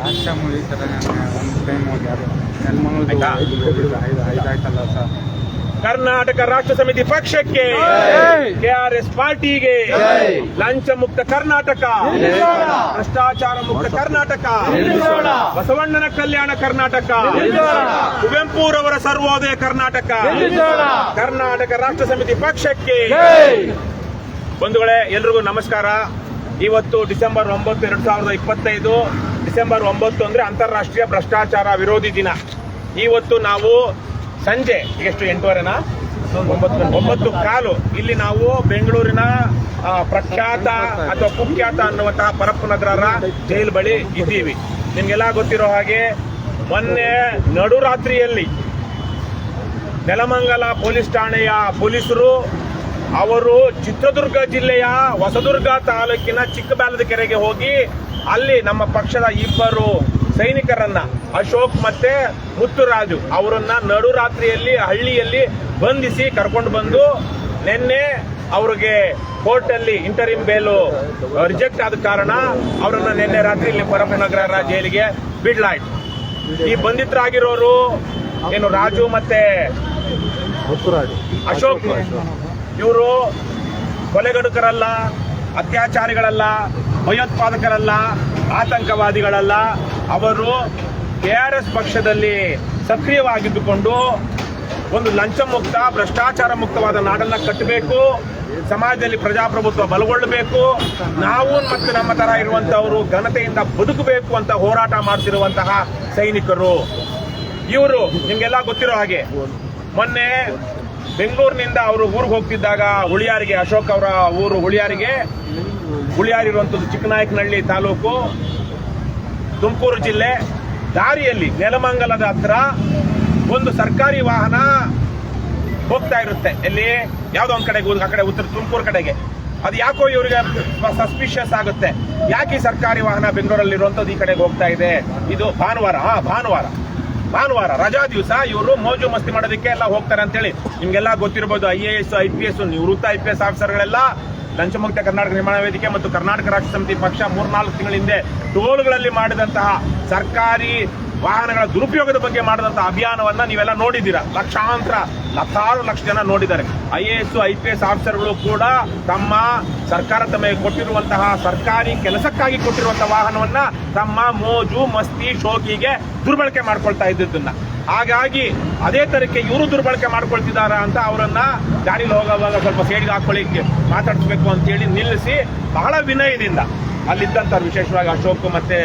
Last time ಈ ಥರ ಒಂದು ಟೈಮ್ ಹೋಗಿ ಅದು ನೆಲಮಂಗಲದ ಐದು ಐದು ಐದು ಸರ್. ಕರ್ನಾಟಕ ರಾಷ್ಟ್ರ ಸಮಿತಿ ಪಕ್ಷಕ್ಕೆ ಕೆಆರ್ಎಸ್ ಪಾರ್ಟಿಗೆ ಲಂಚ ಮುಕ್ತ ಕರ್ನಾಟಕ. ಭ್ರಷ್ಟಾಚಾರ ಮುಕ್ತ ಕರ್ನಾಟಕ. ಬಸವಣ್ಣನ ಕಲ್ಯಾಣ ಕರ್ನಾಟಕ. ಕುವೆಂಪುರವರ ಸರ್ವೋದಯ ಕರ್ನಾಟಕ. ಕರ್ನಾಟಕ ರಾಷ್ಟ್ರ ಸಮಿತಿ ಪಕ್ಷಕ್ಕೆ ಬಂಧುಗಳೇ ಎಲ್ರಿಗೂ ನಮಸ್ಕಾರ. ಇವತ್ತು ಡಿಸೆಂಬರ್ ಒಂಬತ್ತು ಎರಡ್ ಸಾವಿರದ ಇಪ್ಪತ್ತೈದು. ಡಿಸೆಂಬರ್ ಒಂಬತ್ತು ಅಂದರೆ ಅಂತಾರಾಷ್ಟ್ರೀಯ ಭ್ರಷ್ಟಾಚಾರ ವಿರೋಧಿ ದಿನ. ಇವತ್ತು ನಾವು ಸಂಜೆ ಎಷ್ಟು ಎಂಟುವರೆನಾ? ಒಂಬತ್ತು ಒಂಬತ್ತು ಕಾಲು. ಇಲ್ಲಿ ನಾವು ಬೆಂಗಳೂರಿನ ಪ್ರಖ್ಯಾತ ಅಥವಾ ಕುಖ್ಯಾತ ಅನ್ನುವಂತಹ ಪರಪ್ಪನಗರ ಜೈಲ್ ಬಳಿ ಇದ್ದೀವಿ. ನಿಮ್ಗೆಲ್ಲ ಗೊತ್ತಿರೋ ಹಾಗೆ ಮೊನ್ನೆ ನಡುರಾತ್ರಿಯಲ್ಲಿ ನೆಲಮಂಗಲ ಪೊಲೀಸ್ ಠಾಣೆಯ ಪೊಲೀಸರು ಅವರು ಚಿತ್ರದುರ್ಗ ಜಿಲ್ಲೆಯ ಹೊಸದುರ್ಗ ತಾಲೂಕಿನ ಚಿಕ್ಕಬಾಲದ ಕೆರೆಗೆ ಹೋಗಿ ಅಲ್ಲಿ ನಮ್ಮ ಪಕ್ಷದ ಇಬ್ಬರು ಸೈನಿಕರನ್ನ ಅಶೋಕ್ ಮತ್ತೆ ಮುತ್ತುರಾಜು ಅವರನ್ನ ನಡುರಾತ್ರಿಯಲ್ಲಿ ಹಳ್ಳಿಯಲ್ಲಿ ಬಂಧಿಸಿ ಕರ್ಕೊಂಡು ಬಂದು ನಿನ್ನೆ ಅವ್ರಿಗೆ ಕೋರ್ಟ್ ಅಲ್ಲಿ ಇಂಟರಿಮ್ ಬೇಲು ರಿಜೆಕ್ಟ್ ಆದ ಕಾರಣ ಅವರನ್ನ ನಿನ್ನೆ ರಾತ್ರಿ ಇಲ್ಲಿ ಪರಮನಗರ ಜೈಲಿಗೆ ಬಿಡ್ಲಾಯ್ತು. ಈ ಬಂಧಿತರಾಗಿರೋರು ಏನು ರಾಜು ಮತ್ತೆ ಅಶೋಕ್ ಇವರು ಕೊಲೆಗಡುಕರಲ್ಲ ಅತ್ಯಾಚಾರಿಗಳಲ್ಲ ಭಯೋತ್ಪಾದಕರಲ್ಲ, ಆತಂಕವಾದಿಗಳಲ್ಲ, ಅವರು ಕೆ ಆರ್ ಎಸ್ ಪಕ್ಷದಲ್ಲಿ ಸಕ್ರಿಯವಾಗಿದ್ದುಕೊಂಡು ಒಂದು ಲಂಚ ಮುಕ್ತ ಭ್ರಷ್ಟಾಚಾರ ಮುಕ್ತವಾದ ನಾಡನ್ನು ಕಟ್ಟಬೇಕು, ಸಮಾಜದಲ್ಲಿ ಪ್ರಜಾಪ್ರಭುತ್ವ ಬಲಗೊಳ್ಳಬೇಕು, ನಾವು ಮತ್ತು ನಮ್ಮ ತರ ಇರುವಂತವರು ಘನತೆಯಿಂದ ಬದುಕಬೇಕು ಅಂತ ಹೋರಾಟ ಮಾಡ್ತಿರುವಂತಹ ಸೈನಿಕರು. ಇವರು, ನಿಮ್ಗೆಲ್ಲ ಗೊತ್ತಿರೋ ಹಾಗೆ, ಮೊನ್ನೆ ಬೆಂಗಳೂರಿನಿಂದ ಅವರು ಊರಿಗೆ ಹೋಗ್ತಿದ್ದಾಗ ಹುಳಿಯಾರಿಗೆ, ಅಶೋಕ್ ಅವರ ಊರು ಹುಳಿಯಾರಿಗೆ ಹುಳಿಯಾರ್ ಇರುವಂತದ್ದು ಚಿಕ್ಕನಾಯಕನಹಳ್ಳಿ ತಾಲೂಕು, ತುಮಕೂರು ಜಿಲ್ಲೆ. ದಾರಿಯಲ್ಲಿ ನೆಲಮಂಗಲದ ಹತ್ರ ಒಂದು ಸರ್ಕಾರಿ ವಾಹನ ಹೋಗ್ತಾ ಇರುತ್ತೆ. ಎಲ್ಲಿ? ಯಾವುದೋ ಒಂದು ಕಡೆಗೆ ಆ ಕಡೆ ಉತ್ತರ ತುಮಕೂರು ಕಡೆಗೆ. ಅದು ಯಾಕೋ ಇವರಿಗೆ ಸಸ್ಪಿಷಿಯಸ್ ಆಗುತ್ತೆ. ಯಾಕೆ ಈ ಸರ್ಕಾರಿ ವಾಹನ ಬೆಂಗಳೂರಲ್ಲಿ ಇರುವಂತದ್ದು ಈ ಕಡೆಗೆ ಹೋಗ್ತಾ ಇದೆ? ಇದು ಭಾನುವಾರ. ಹಾ ಭಾನುವಾರ. ಭಾನುವಾರ. ರಜಾ ದಿವಸ ಇವರು ಮೋಜು ಮಸ್ತಿ ಮಾಡೋದಕ್ಕೆ ಎಲ್ಲ ಹೋಗ್ತಾರೆ ಅಂತೇಳಿ. ನಿಮಗೆಲ್ಲ ಗೊತ್ತಿರಬಹುದು I A S I P S ನಿವೃತ್ತ ಐ ಪಿ ಎಸ್ ಆಫೀಸರ್ಗಳೆಲ್ಲ ಲಂಚಮುಕ್ತ ಕರ್ನಾಟಕ ನಿರ್ಮಾಣ ವೇದಿಕೆ ಮತ್ತು ಕರ್ನಾಟಕ ರಾಷ್ಟ್ರ ಸಮಿತಿ ಪಕ್ಷ ಮೂರ್ನಾಲ್ಕು ತಿಂಗಳ ಹಿಂದೆ ಟೋಲ್ಗಳಲ್ಲಿ ಮಾಡಿದಂತಹ ಸರ್ಕಾರಿ ವಾಹನಗಳ ದುರುಪಯೋಗದ ಬಗ್ಗೆ ಮಾಡಿದಂತಹ ಅಭಿಯಾನವನ್ನ ನೀವೆಲ್ಲ ನೋಡಿದ್ದೀರಾ? ಲಕ್ಷಾಂತರ, ಲಕ್ಷಾರು ಲಕ್ಷ ಜನ ನೋಡಿದ್ದಾರೆ. I A S, I P S ಆಫೀಸರ್ಗಳು ಕೂಡ ತಮ್ಮ ಸರ್ಕಾರ ತಮಗೆ ಕೊಟ್ಟಿರುವಂತಹ ಸರ್ಕಾರಿ ಕೆಲಸಕ್ಕಾಗಿ ಕೊಟ್ಟಿರುವಂತಹ ವಾಹನವನ್ನ ತಮ್ಮ ಮೋಜು, ಮಸ್ತಿ, ಶೋಕಿಗೆ ದುರ್ಬಳಕೆ ಮಾಡ್ಕೊಳ್ತಾ ಇದ್ದದನ್ನ ಹಾಗಾಗಿ ಅದೇ ತರಕ್ಕೆ ಇವರು ದುರ್ಬಳಕೆ ಮಾಡ್ಕೊಳ್ತಿದಾರ ಅಂತ ಅವರನ್ನ ಗಾಡಿಲಿ ಹೋಗೋವಾಗ ಸ್ವಲ್ಪ ಸೇಡಿಗೆ ಹಾಕೊಳ್ಳಿಕ್ಕೆ ಮಾತಾಡಿಸ್ಬೇಕು ಅಂತೇಳಿ ನಿಲ್ಲಿಸಿ ಬಹಳ ವಿನಯದಿಂದ ಅಲ್ಲಿದ್ದಂತ ವಿಶೇಷವಾಗಿ ಅಶೋಕ್ ಮತ್ತೆ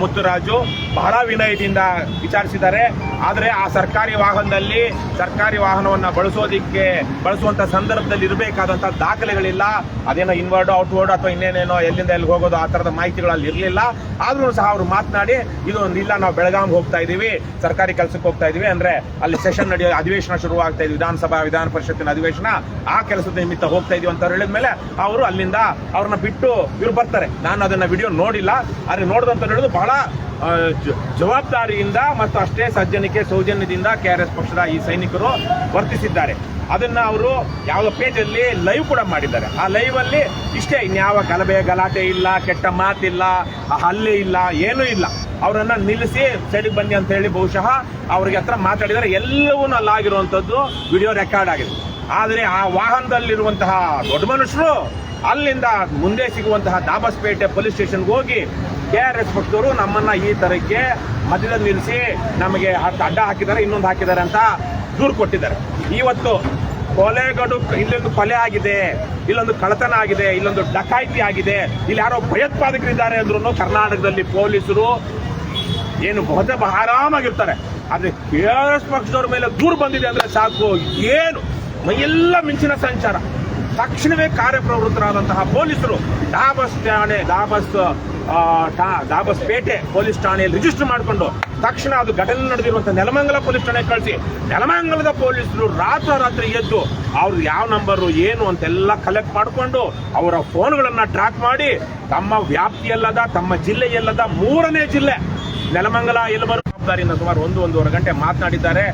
ಮುತ್ತುರಾಜು ಬಹಳ ವಿನಯದಿಂದ ವಿಚಾರಿಸಿದ್ದಾರೆ. ಆದರೆ ಆ ಸರ್ಕಾರಿ ವಾಹನದಲ್ಲಿ, ಸರ್ಕಾರಿ ವಾಹನವನ್ನ ಬಳಸೋದಿಕ್ಕೆ ಬಳಸುವಂತ ಸಂದರ್ಭದಲ್ಲಿ ಇರಬೇಕಾದಂಥ ದಾಖಲೆಗಳಿಲ್ಲ. ಅದೇನೋ ಇನ್ವರ್ಡ್ ಔಟ್ವರ್ಡ್ ಅಥವಾ ಇನ್ನೇನೇನೋ ಎಲ್ಲಿಂದ ಎಲ್ಲಿ ಹೋಗೋದು ಆ ತರದ ಮಾಹಿತಿಗಳು ಅಲ್ಲಿ ಇರಲಿಲ್ಲ. ಆದ್ರೂ ಸಹ ಅವರು ಮಾತನಾಡಿ ಇದು ಇಲ್ಲ ನಾವು ಬೆಳಗಾವಿಗೆ ಹೋಗ್ತಾ ಇದೀವಿ. ಸರ್ಕಾರಿ ಕೆಲಸಕ್ಕೆ ಹೋಗ್ತಾ ಇದೀವಿ. ಅಂದ್ರೆ ಅಲ್ಲಿ ಸೆಷನ್ ನಡೆಯೋ ಅಧಿವೇಶನ ಶುರು ಆಗ್ತಾ ಇದೆ. ವಿಧಾನಸಭಾ, ವಿಧಾನ ಪರಿಷತ್ತಿನ ಅಧಿವೇಶನ ಆ ಕೆಲಸದ ನಿಮಿತ್ತ ಹೋಗ್ತಾ ಇದೀವಿ ಅಂತ ಹೇಳಿದ ಮೇಲೆ ಅವರು ಅಲ್ಲಿಂದ ಅವ್ರನ್ನ ಬಿಟ್ಟು ಇವ್ರು ಬರ್ತಾರೆ. ನಾನು ಅದನ್ನ ವಿಡಿಯೋ ನೋಡಿಲ್ಲ. ಆದರೆ ನೋಡಿದಂತ ಹೇಳೋದು ಬಹಳ ಜವಾಬ್ದಾರಿಯಿಂದ ಮತ್ತು ಅಷ್ಟೇ ಸಜ್ಜನಿಕೆ ಸೌಜನ್ಯದಿಂದ ಕೆ ಆರ್ ಎಸ್ ಪಕ್ಷದ ಈ ಸೈನಿಕರು ವರ್ತಿಸಿದ್ದಾರೆ. ಅದನ್ನ ಅವರು ಯಾವ ಪೇಜ್ ಅಲ್ಲಿ ಲೈವ್ ಕೂಡ ಮಾಡಿದ್ದಾರೆ. ಆ ಲೈವ್ ಅಲ್ಲಿ ಇಷ್ಟೇ, ಇನ್ಯಾವ ಗಲಭೆ, ಗಲಾಟೆ ಇಲ್ಲ, ಕೆಟ್ಟ ಮಾತಿಲ್ಲ, ಹಲ್ಲೆ ಇಲ್ಲ, ಏನೂ ಇಲ್ಲ. ಅವರನ್ನ ನಿಲ್ಲಿಸಿ ಸೈಡಿಗೆ ಬನ್ನಿ ಅಂತ ಹೇಳಿ ಬಹುಶಃ ಅವ್ರಿಗೆ ಹತ್ರ ಮಾತಾಡಿದರೆ ಎಲ್ಲವೂ ಅಲ್ಲಾಗಿರುವಂಥದ್ದು ವಿಡಿಯೋ ರೆಕಾರ್ಡ್ ಆಗಿದೆ. ಆದರೆ ಆ ವಾಹನದಲ್ಲಿರುವಂತಹ ದೊಡ್ಡ ಮನುಷ್ಯರು ಅಲ್ಲಿಂದ ಮುಂದೆ ಸಿಗುವಂತಹ ದಾಬಸ್ಪೇಟೆ ಪೊಲೀಸ್ ಸ್ಟೇಷನ್ಗೆ ಹೋಗಿ ಕೆ ಆರ್ ಎಸ್ ಪಕ್ಷದವರು ನಮ್ಮನ್ನ ಈ ತರಕ್ಕೆ ಮಧ್ಯದಲ್ಲಿ ನಿಲ್ಲಿಸಿ ನಮಗೆ ಅಡ್ಡ ಹಾಕಿದ್ದಾರೆ, ಇನ್ನೊಂದು ಹಾಕಿದ್ದಾರೆ ಅಂತ ದೂರು ಕೊಟ್ಟಿದ್ದಾರೆ. ಇವತ್ತು ಕೊಲೆಗಡು ಇಲ್ಲೊಂದು ಕೊಲೆ ಆಗಿದೆ, ಇಲ್ಲೊಂದು ಕಳತನ ಆಗಿದೆ, ಇಲ್ಲೊಂದು ಡಕಾಯಿತಿ ಆಗಿದೆ, ಇಲ್ಲಿ ಯಾರೋ ಭಯೋತ್ಪಾದಕರಿದ್ದಾರೆ ಅಂದ್ರೂ ಕರ್ನಾಟಕದಲ್ಲಿ ಪೊಲೀಸರು ಏನು ಬಹುತ ಆರಾಮಾಗಿರ್ತಾರೆ. ಆದರೆ ಕೆ ಆರ್ ಎಸ್ ಪಕ್ಷದವ್ರ ಮೇಲೆ ದೂರು ಬಂದಿದೆ ಅಂದ್ರೆ ಸಾಕು, ಏನು? ಮೈಯೆಲ್ಲ ಮಿಂಚಿನ ಸಂಚಾರ. ತಕ್ಷಣವೇ ಕಾರ್ಯಪ್ರವೃತ್ತರಾದಂತಹ ಪೊಲೀಸರು ಡಾಬಸ್ ಠಾಣೆ, ಡಾಬಸ್ ಡಾಬಸ್ ಪೇಟೆ ಪೊಲೀಸ್ ಠಾಣೆಯಲ್ಲಿ ರಿಜಿಸ್ಟರ್ ಮಾಡಿಕೊಂಡು ತಕ್ಷಣ ಅದು ಘಟನೆ ನಡೆದಿರುವಂತಹ ನೆಲಮಂಗಲ ಪೊಲೀಸ್ ಠಾಣೆ ಕಳಿಸಿ. ನೆಲಮಂಗಲದ ಪೊಲೀಸರು ರಾತ್ರೋರಾತ್ರಿ ಎದ್ದು ಅವ್ರು ಯಾವ ನಂಬರು ಏನು ಅಂತೆಲ್ಲ ಕಲೆಕ್ಟ್ ಮಾಡಿಕೊಂಡು ಅವರ ಫೋನ್ಗಳನ್ನು ಟ್ರ್ಯಾಕ್ ಮಾಡಿ ತಮ್ಮ ವ್ಯಾಪ್ತಿಯಲ್ಲದ, ತಮ್ಮ ಜಿಲ್ಲೆಯಲ್ಲದ ಮೂರನೇ ಜಿಲ್ಲೆ ನೆಲಮಂಗಲ ಎಲ್ಬರು ಜವಾಬ್ದಾರಿಯಿಂದ ಸುಮಾರು ಒಂದು, ಒಂದೂವರೆ ಗಂಟೆ ಮಾತನಾಡಿದ್ದಾರೆ.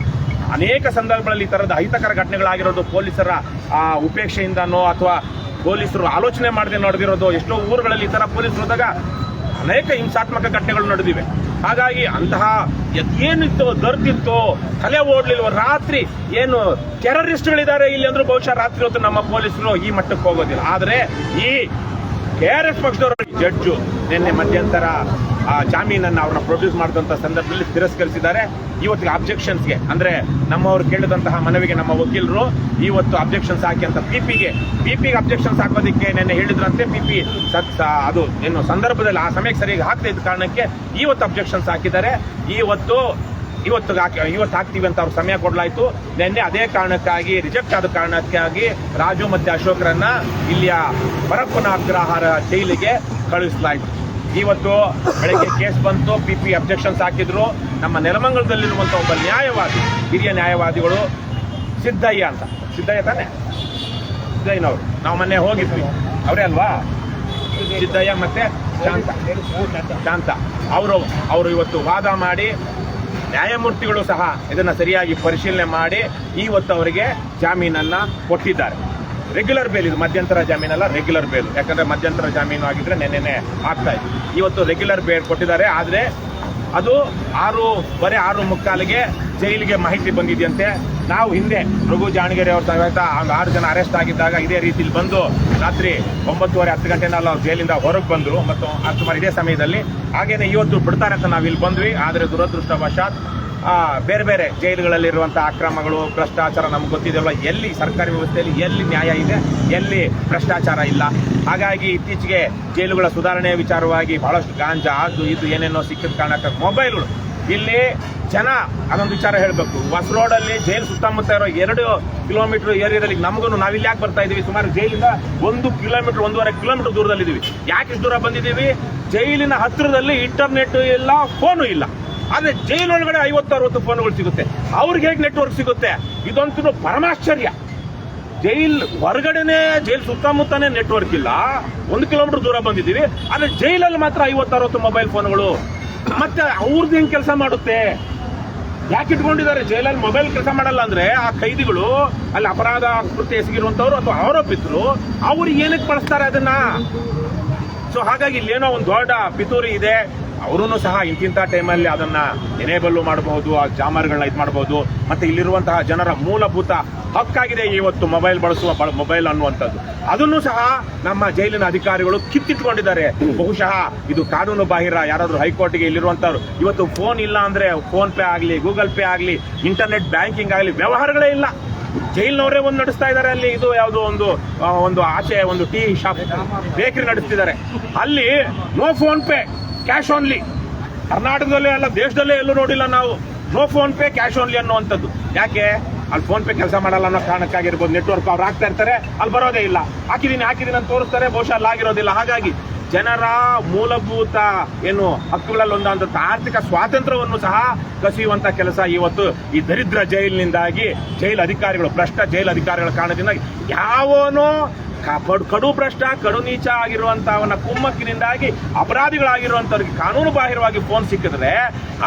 ಅನೇಕ ಸಂದರ್ಭಗಳಲ್ಲಿ ಈ ತರದ ಅಹಿತಕರ ಘಟನೆಗಳಾಗಿರೋದು ಪೊಲೀಸರ ಆ, ಉಪೇಕ್ಷೆಯಿಂದನೋ ಅಥವಾ ಪೊಲೀಸರು ಆಲೋಚನೆ ಮಾಡದೆ ನಡೆದಿರೋದು ಎಷ್ಟೋ ಊರುಗಳಲ್ಲಿ ಈ ತರ ಪೊಲೀಸರು ಹೋದಾಗ ಅನೇಕ ಹಿಂಸಾತ್ಮಕ ಘಟನೆಗಳು ನಡೆದಿವೆ. ಹಾಗಾಗಿ ಅಂತಹ ಏನಿತ್ತು ದರ್ದಿತ್ತು ತಲೆ ಓಡ್ಲಿಲ್ವ ರಾತ್ರಿ ಏನು ಟೆರರಿಸ್ಟ್ಗಳಿದ್ದಾರೆ ಇಲ್ಲಿ ಅಂದ್ರೂ ಬಹುಶಃ ರಾತ್ರಿ ಹೊತ್ತು ನಮ್ಮ ಪೊಲೀಸರು ಈ ಮಟ್ಟಕ್ಕೆ ಹೋಗೋದಿಲ್ಲ. ಆದರೆ ಈ ಕೆ ಆರ್ ಎಸ್ ಪಕ್ಷದವರು ಜಡ್ಜು ನಿನ್ನೆ ಮಧ್ಯಂತರ ಆ ಜಾಮೀನನ್ನು ಅವ್ರನ್ನ ಪ್ರೊಡ್ಯೂಸ್ ಮಾಡಿದಂಥ ಸಂದರ್ಭದಲ್ಲಿ ತಿರಸ್ಕರಿಸಿದ್ದಾರೆ. ಇವತ್ತಿಗೆ ಅಬ್ಜೆಕ್ಷನ್ಸ್ಗೆ ಅಂದರೆ ನಮ್ಮವರು ಕೇಳಿದಂತಹ ಮನವಿಗೆ ನಮ್ಮ ವಕೀಲರು ಇವತ್ತು ಅಬ್ಜೆಕ್ಷನ್ಸ್ ಹಾಕಿ ಅಂತ ಪಿ ಪಿಗೆ ಪಿ ಪಿಗೆ ಅಬ್ಜೆಕ್ಷನ್ಸ್ ಹಾಕೋದಕ್ಕೆ ನೆನ್ನೆ ಹೇಳಿದ್ರಂತೆ ಪಿ ಪಿ ಅದು ಏನು ಸಂದರ್ಭದಲ್ಲಿ ಆ ಸಮಯಕ್ಕೆ ಸರಿಯಾಗಿ ಹಾಕದೇ ಇದ್ದ ಕಾರಣಕ್ಕೆ ಇವತ್ತು ಅಬ್ಜೆಕ್ಷನ್ಸ್ ಹಾಕಿದ್ದಾರೆ. ಇವತ್ತು ಇವತ್ತು ಹಾಕಿ ಇವತ್ತು ಹಾಕ್ತೀವಿ ಅಂತ ಅವ್ರು ಸಮಯ ಕೊಡಲಾಯಿತು. ನಿನ್ನೆ ಅದೇ ಕಾರಣಕ್ಕಾಗಿ ರಿಜೆಕ್ಟ್ ಆದ ಕಾರಣಕ್ಕಾಗಿ ರಾಜು ಮತ್ತು ಅಶೋಕರನ್ನ ಇಲ್ಲಿಯ ಪರಪ್ಪನ ಅಗ್ರಹಾರ ಜೈಲಿಗೆ ಕಳುಹಿಸಲಾಯಿತು. ಇವತ್ತು ಬೆಳಗ್ಗೆ ಕೇಸ್ ಬಂತು ಪಿ ಪಿ ಅಬ್ಜೆಕ್ಷನ್ಸ್ ಹಾಕಿದ್ರು. ನಮ್ಮ ನೆಲಮಂಗಲದಲ್ಲಿರುವಂಥ ಒಬ್ಬ ನ್ಯಾಯವಾದಿ, ಹಿರಿಯ ನ್ಯಾಯವಾದಿಗಳು ಸಿದ್ದಯ್ಯ ಅಂತ. ಸಿದ್ದಯ್ಯ ತಾನೆ? ಸಿದ್ದಯ್ಯನವರು. ನಾವು ಮೊನ್ನೆ ಹೋಗಿದ್ವಿ. ಅವರೇ ಅಲ್ವಾ? ಸಿದ್ದಯ್ಯ ಮತ್ತೆ ಶಾಂತ. ಶಾಂತ. ಅವರು ಅವರು ಇವತ್ತು ವಾದ ಮಾಡಿ, ನ್ಯಾಯಮೂರ್ತಿಗಳು ಸಹ ಇದನ್ನು ಸರಿಯಾಗಿ ಪರಿಶೀಲನೆ ಮಾಡಿ ಇವತ್ತು ಅವರಿಗೆ ಜಾಮೀನನ್ನ ಕೊಟ್ಟಿದ್ದಾರೆ. ರೆಗ್ಯುಲರ್ ಬೇಲ್ ಇದು, ಮಧ್ಯಂತರ ಜಾಮೀನಲ್ಲ ರೆಗ್ಯುಲರ್ ಬೇಲ್ ಯಾಕಂದ್ರೆ ಮಧ್ಯಂತರ ಜಾಮೀನು ಆಗಿದ್ರೆ ನೆನ್ನೆನೆ ಆಗ್ತಾ ಇತ್ತು ಇವತ್ತು ರೆಗ್ಯುಲರ್ ಬೇಲ್ ಕೊಟ್ಟಿದ್ದಾರೆ, ಆದ್ರೆ ಅದು ಆರು, ಬರೀ ಆರು ಮುಕ್ಕಾಲಿಗೆ ಜೈಲಿಗೆ ಮಾಹಿತಿ ಬಂದಿದೆಯಂತೆ. ನಾವು ಹಿಂದೆ ರಘು ಜಾಣಗೆರೆ ಅವ್ರ ಸಮೇತ ಒಂದು ಆರು ಜನ ಅರೆಸ್ಟ್ ಆಗಿದ್ದಾಗ ಇದೇ ರೀತಿಲಿ ಬಂದು ರಾತ್ರಿ ಒಂಬತ್ತುವರೆ ಹತ್ತು ಗಂಟೆನಲ್ಲಿ ಅವ್ರು ಜೈಲಿಂದ ಹೊರಗೆ ಬಂದರು. ಮತ್ತು ಸುಮಾರು ಇದೇ ಸಮಯದಲ್ಲಿ ಹಾಗೇನೆ ಇವತ್ತು ಬಿಡ್ತಾರೆ ಅಂತ ನಾವು ಇಲ್ಲಿ ಬಂದ್ವಿ, ಆದರೆ ದುರದೃಷ್ಟವಶಾತ್ ಬೇರೆ ಬೇರೆ ಜೈಲುಗಳಲ್ಲಿರುವಂಥ ಅಕ್ರಮಗಳು, ಭ್ರಷ್ಟಾಚಾರ ನಮ್ಗೆ ಗೊತ್ತಿದೆಯಲ್ಲ, ಎಲ್ಲಿ ಸರ್ಕಾರಿ ವ್ಯವಸ್ಥೆಯಲ್ಲಿ ಎಲ್ಲಿ ನ್ಯಾಯ ಇದೆ, ಎಲ್ಲಿ ಭ್ರಷ್ಟಾಚಾರ ಇಲ್ಲ. ಹಾಗಾಗಿ ಇತ್ತೀಚೆಗೆ ಜೈಲುಗಳ ಸುಧಾರಣೆ ವಿಚಾರವಾಗಿ ಬಹಳಷ್ಟು ಗಾಂಜಾ ಅದು ಇದು ಏನೇನೋ ಸಿಕ್ಕಿದ ಕಾರಣಕ್ಕೆ ಮೊಬೈಲ್ಗಳು. ಇಲ್ಲಿ ಜನ ಅದೊಂದು ವಿಚಾರ ಹೇಳಬೇಕು. ಬಸ್ ರೋಡಲ್ಲಿ ಜೈಲು ಸುತ್ತಮುತ್ತ ಇರೋ ಎರಡು ಕಿಲೋಮೀಟರ್ ಏರಿಯಾದಲ್ಲಿ ನಮಗೂ ಇಲ್ಲಿ ಯಾಕೆ ಬರ್ತಾ ಇದ್ದೀವಿ ಸುಮಾರು ಜೈಲಿಂದ ಒಂದು ಕಿಲೋಮೀಟರ್, ಒಂದೂವರೆ ಕಿಲೋಮೀಟರ್ ದೂರದಲ್ಲಿದ್ದೀವಿ. ಯಾಕೆ ಇಷ್ಟು ದೂರ ಬಂದಿದ್ದೀವಿ? ಜೈಲಿನ ಹತ್ತಿರದಲ್ಲಿ ಇಂಟರ್ನೆಟ್ ಇಲ್ಲ, ಫೋನು ಇಲ್ಲ. ಆದ್ರೆ ಜೈಲೊಳಗಡೆ ಐವತ್ತು, ಅರವತ್ತು ಫೋನ್ಗಳು ಸಿಗುತ್ತೆ. ಅವ್ರಿಗೆ ಹೇಗೆ ನೆಟ್ವರ್ಕ್ ಸಿಗುತ್ತೆ? ಇದಂತೂ ಪರಮಾಶ್ಚರ್ಯ ಜೈಲ್ ಹೊರಗಡೆನೆ, ಜೈಲ್ ಸುತ್ತಮುತ್ತನೇ ನೆಟ್ವರ್ಕ್ ಇಲ್ಲ. ಒಂದು ಕಿಲೋಮೀಟರ್ ದೂರ ಬಂದಿದ್ದೀವಿ. ಆದ್ರೆ ಜೈಲಲ್ಲಿ ಮಾತ್ರ ಐವತ್ತು, ಅರವತ್ತು ಮೊಬೈಲ್ ಫೋನ್ಗಳು. ಮತ್ತೆ ಅವ್ರದ್ದು ಹೆಂಗ್ ಕೆಲಸ ಮಾಡುತ್ತೆ? ಯಾಕೆ ಇಟ್ಕೊಂಡಿದ್ದಾರೆ? ಜೈಲಲ್ಲಿ ಮೊಬೈಲ್ ಕೆಲಸ ಮಾಡಲ್ಲ ಅಂದ್ರೆ ಆ ಕೈದಿಗಳು, ಅಲ್ಲಿ ಅಪರಾಧ ಕೃತ್ಯ ಎಸಗಿರುವಂತವ್ರು ಅಥವಾ ಆರೋಪಿತರು ಅವ್ರಿಗೆ ಏನಕ್ಕೆ ಬಳಸ್ತಾರೆ ಅದನ್ನ? ಸೊ ಹಾಗಾಗಿ ಇಲ್ಲೇನೋ ಒಂದು ದೊಡ್ಡ ಪಿತೂರಿ ಇದೆ. ಅವರೂ ಸಹ ಇಂತಿಂಥ ಟೈಮಲ್ಲಿ ಅದನ್ನ ಎನೇಬಲ್ ಮಾಡಬಹುದು, ಆ ಜಾಮರ್ಗಳನ್ನ ಇದು ಮಾಡಬಹುದು. ಮತ್ತೆ ಇಲ್ಲಿರುವಂತಹ ಜನರ ಮೂಲಭೂತ ಹಕ್ಕಾಗಿದೆ ಇವತ್ತು ಮೊಬೈಲ್ ಬಳಸುವ ಮೊಬೈಲ್ ಅನ್ನುವಂಥದ್ದು. ಅದನ್ನು ಸಹ ನಮ್ಮ ಜೈಲಿನ ಅಧಿಕಾರಿಗಳು ಕಿತ್ತಿಟ್ಕೊಂಡಿದ್ದಾರೆ. ಬಹುಶಃ ಇದು ಕಾನೂನು ಬಾಹಿರ, ಯಾರಾದರೂ ಹೈಕೋರ್ಟ್ಗೆ ಇಲ್ಲಿರುವಂತವ್ರು ಇವತ್ತು ಫೋನ್ ಇಲ್ಲ ಅಂದ್ರೆ ಫೋನ್ ಪೇ ಆಗಲಿ ಗೂಗಲ್ ಪೇ ಆಗಲಿ ಇಂಟರ್ನೆಟ್ ಬ್ಯಾಂಕಿಂಗ್ ಆಗಲಿ ವ್ಯವಹಾರಗಳೇ ಇಲ್ಲ. ಜೈಲ್ನವರೇ ಒಂದು ನಡೆಸ್ತಾ ಇದ್ದಾರೆ ಅಲ್ಲಿ ಇದು ಯಾವುದೋ ಒಂದು ಒಂದು ಆಚೆ ಒಂದು ಟೀ ಶಾಪ್, ಬೇಕರಿ ನಡೆಸ್ತಿದ್ದಾರೆ. ಅಲ್ಲಿ no PhonePe, cash only. ಕರ್ನಾಟಕದಲ್ಲೇ ಅಲ್ಲ, ದೇಶದಲ್ಲೇ ಎಲ್ಲೂ ನೋಡಿಲ್ಲ ನಾವು. No PhonePe, cash only ಅನ್ನುವಂಥದ್ದು. ಯಾಕೆ? ಅಲ್ಲಿ ಫೋನ್ ಪೇ ಕೆಲಸ ಮಾಡಲ್ಲ ಅನ್ನೋ ಕಾರಣಕ್ಕಾಗಿರ್ಬೋದು. ನೆಟ್ವರ್ಕ್ ಅವ್ರು ಹಾಕ್ತಾ ಇರ್ತಾರೆ. ಅಲ್ಲಿ ಬರೋದೇ ಇಲ್ಲ. ಹಾಕಿದೀನಿ ಹಾಕಿದೀನಿ ಅಂತ ತೋರಿಸ್ತಾರೆ. ಬಹುಶಃ ಅಲ್ಲಿ ಆಗಿರೋದಿಲ್ಲ. ಹಾಗಾಗಿ ಜನರ ಮೂಲಭೂತ ಏನು ಹಕ್ಕುಗಳಲ್ಲಿ ಒಂದಾದಂಥ ಆರ್ಥಿಕ ಸ್ವಾತಂತ್ರ್ಯವನ್ನು ಸಹ ಕಸಿಯುವಂತ ಕೆಲಸ ಇವತ್ತು ಈ ದರಿದ್ರ ಜೈಲಿನಿಂದಾಗಿ ಜೈಲು ಅಧಿಕಾರಿಗಳು, ಭ್ರಷ್ಟ ಜೈಲು ಅಧಿಕಾರಿಗಳ ಕಾರಣದಿಂದಾಗಿ ಯಾವನೋ ಕಡು ಕಡು ಭ್ರಷ್ಟ ಕಡು ನೀಚ ಆಗಿರುವಂತವನ ಕುಮ್ಮಕ್ಕಿನಿಂದಾಗಿ ಅಪರಾಧಿಗಳಾಗಿರುವಂತವ್ರಿಗೆ ಕಾನೂನು ಬಾಹಿರವಾಗಿ ಫೋನ್ ಸಿಕ್ಕಿದ್ರೆ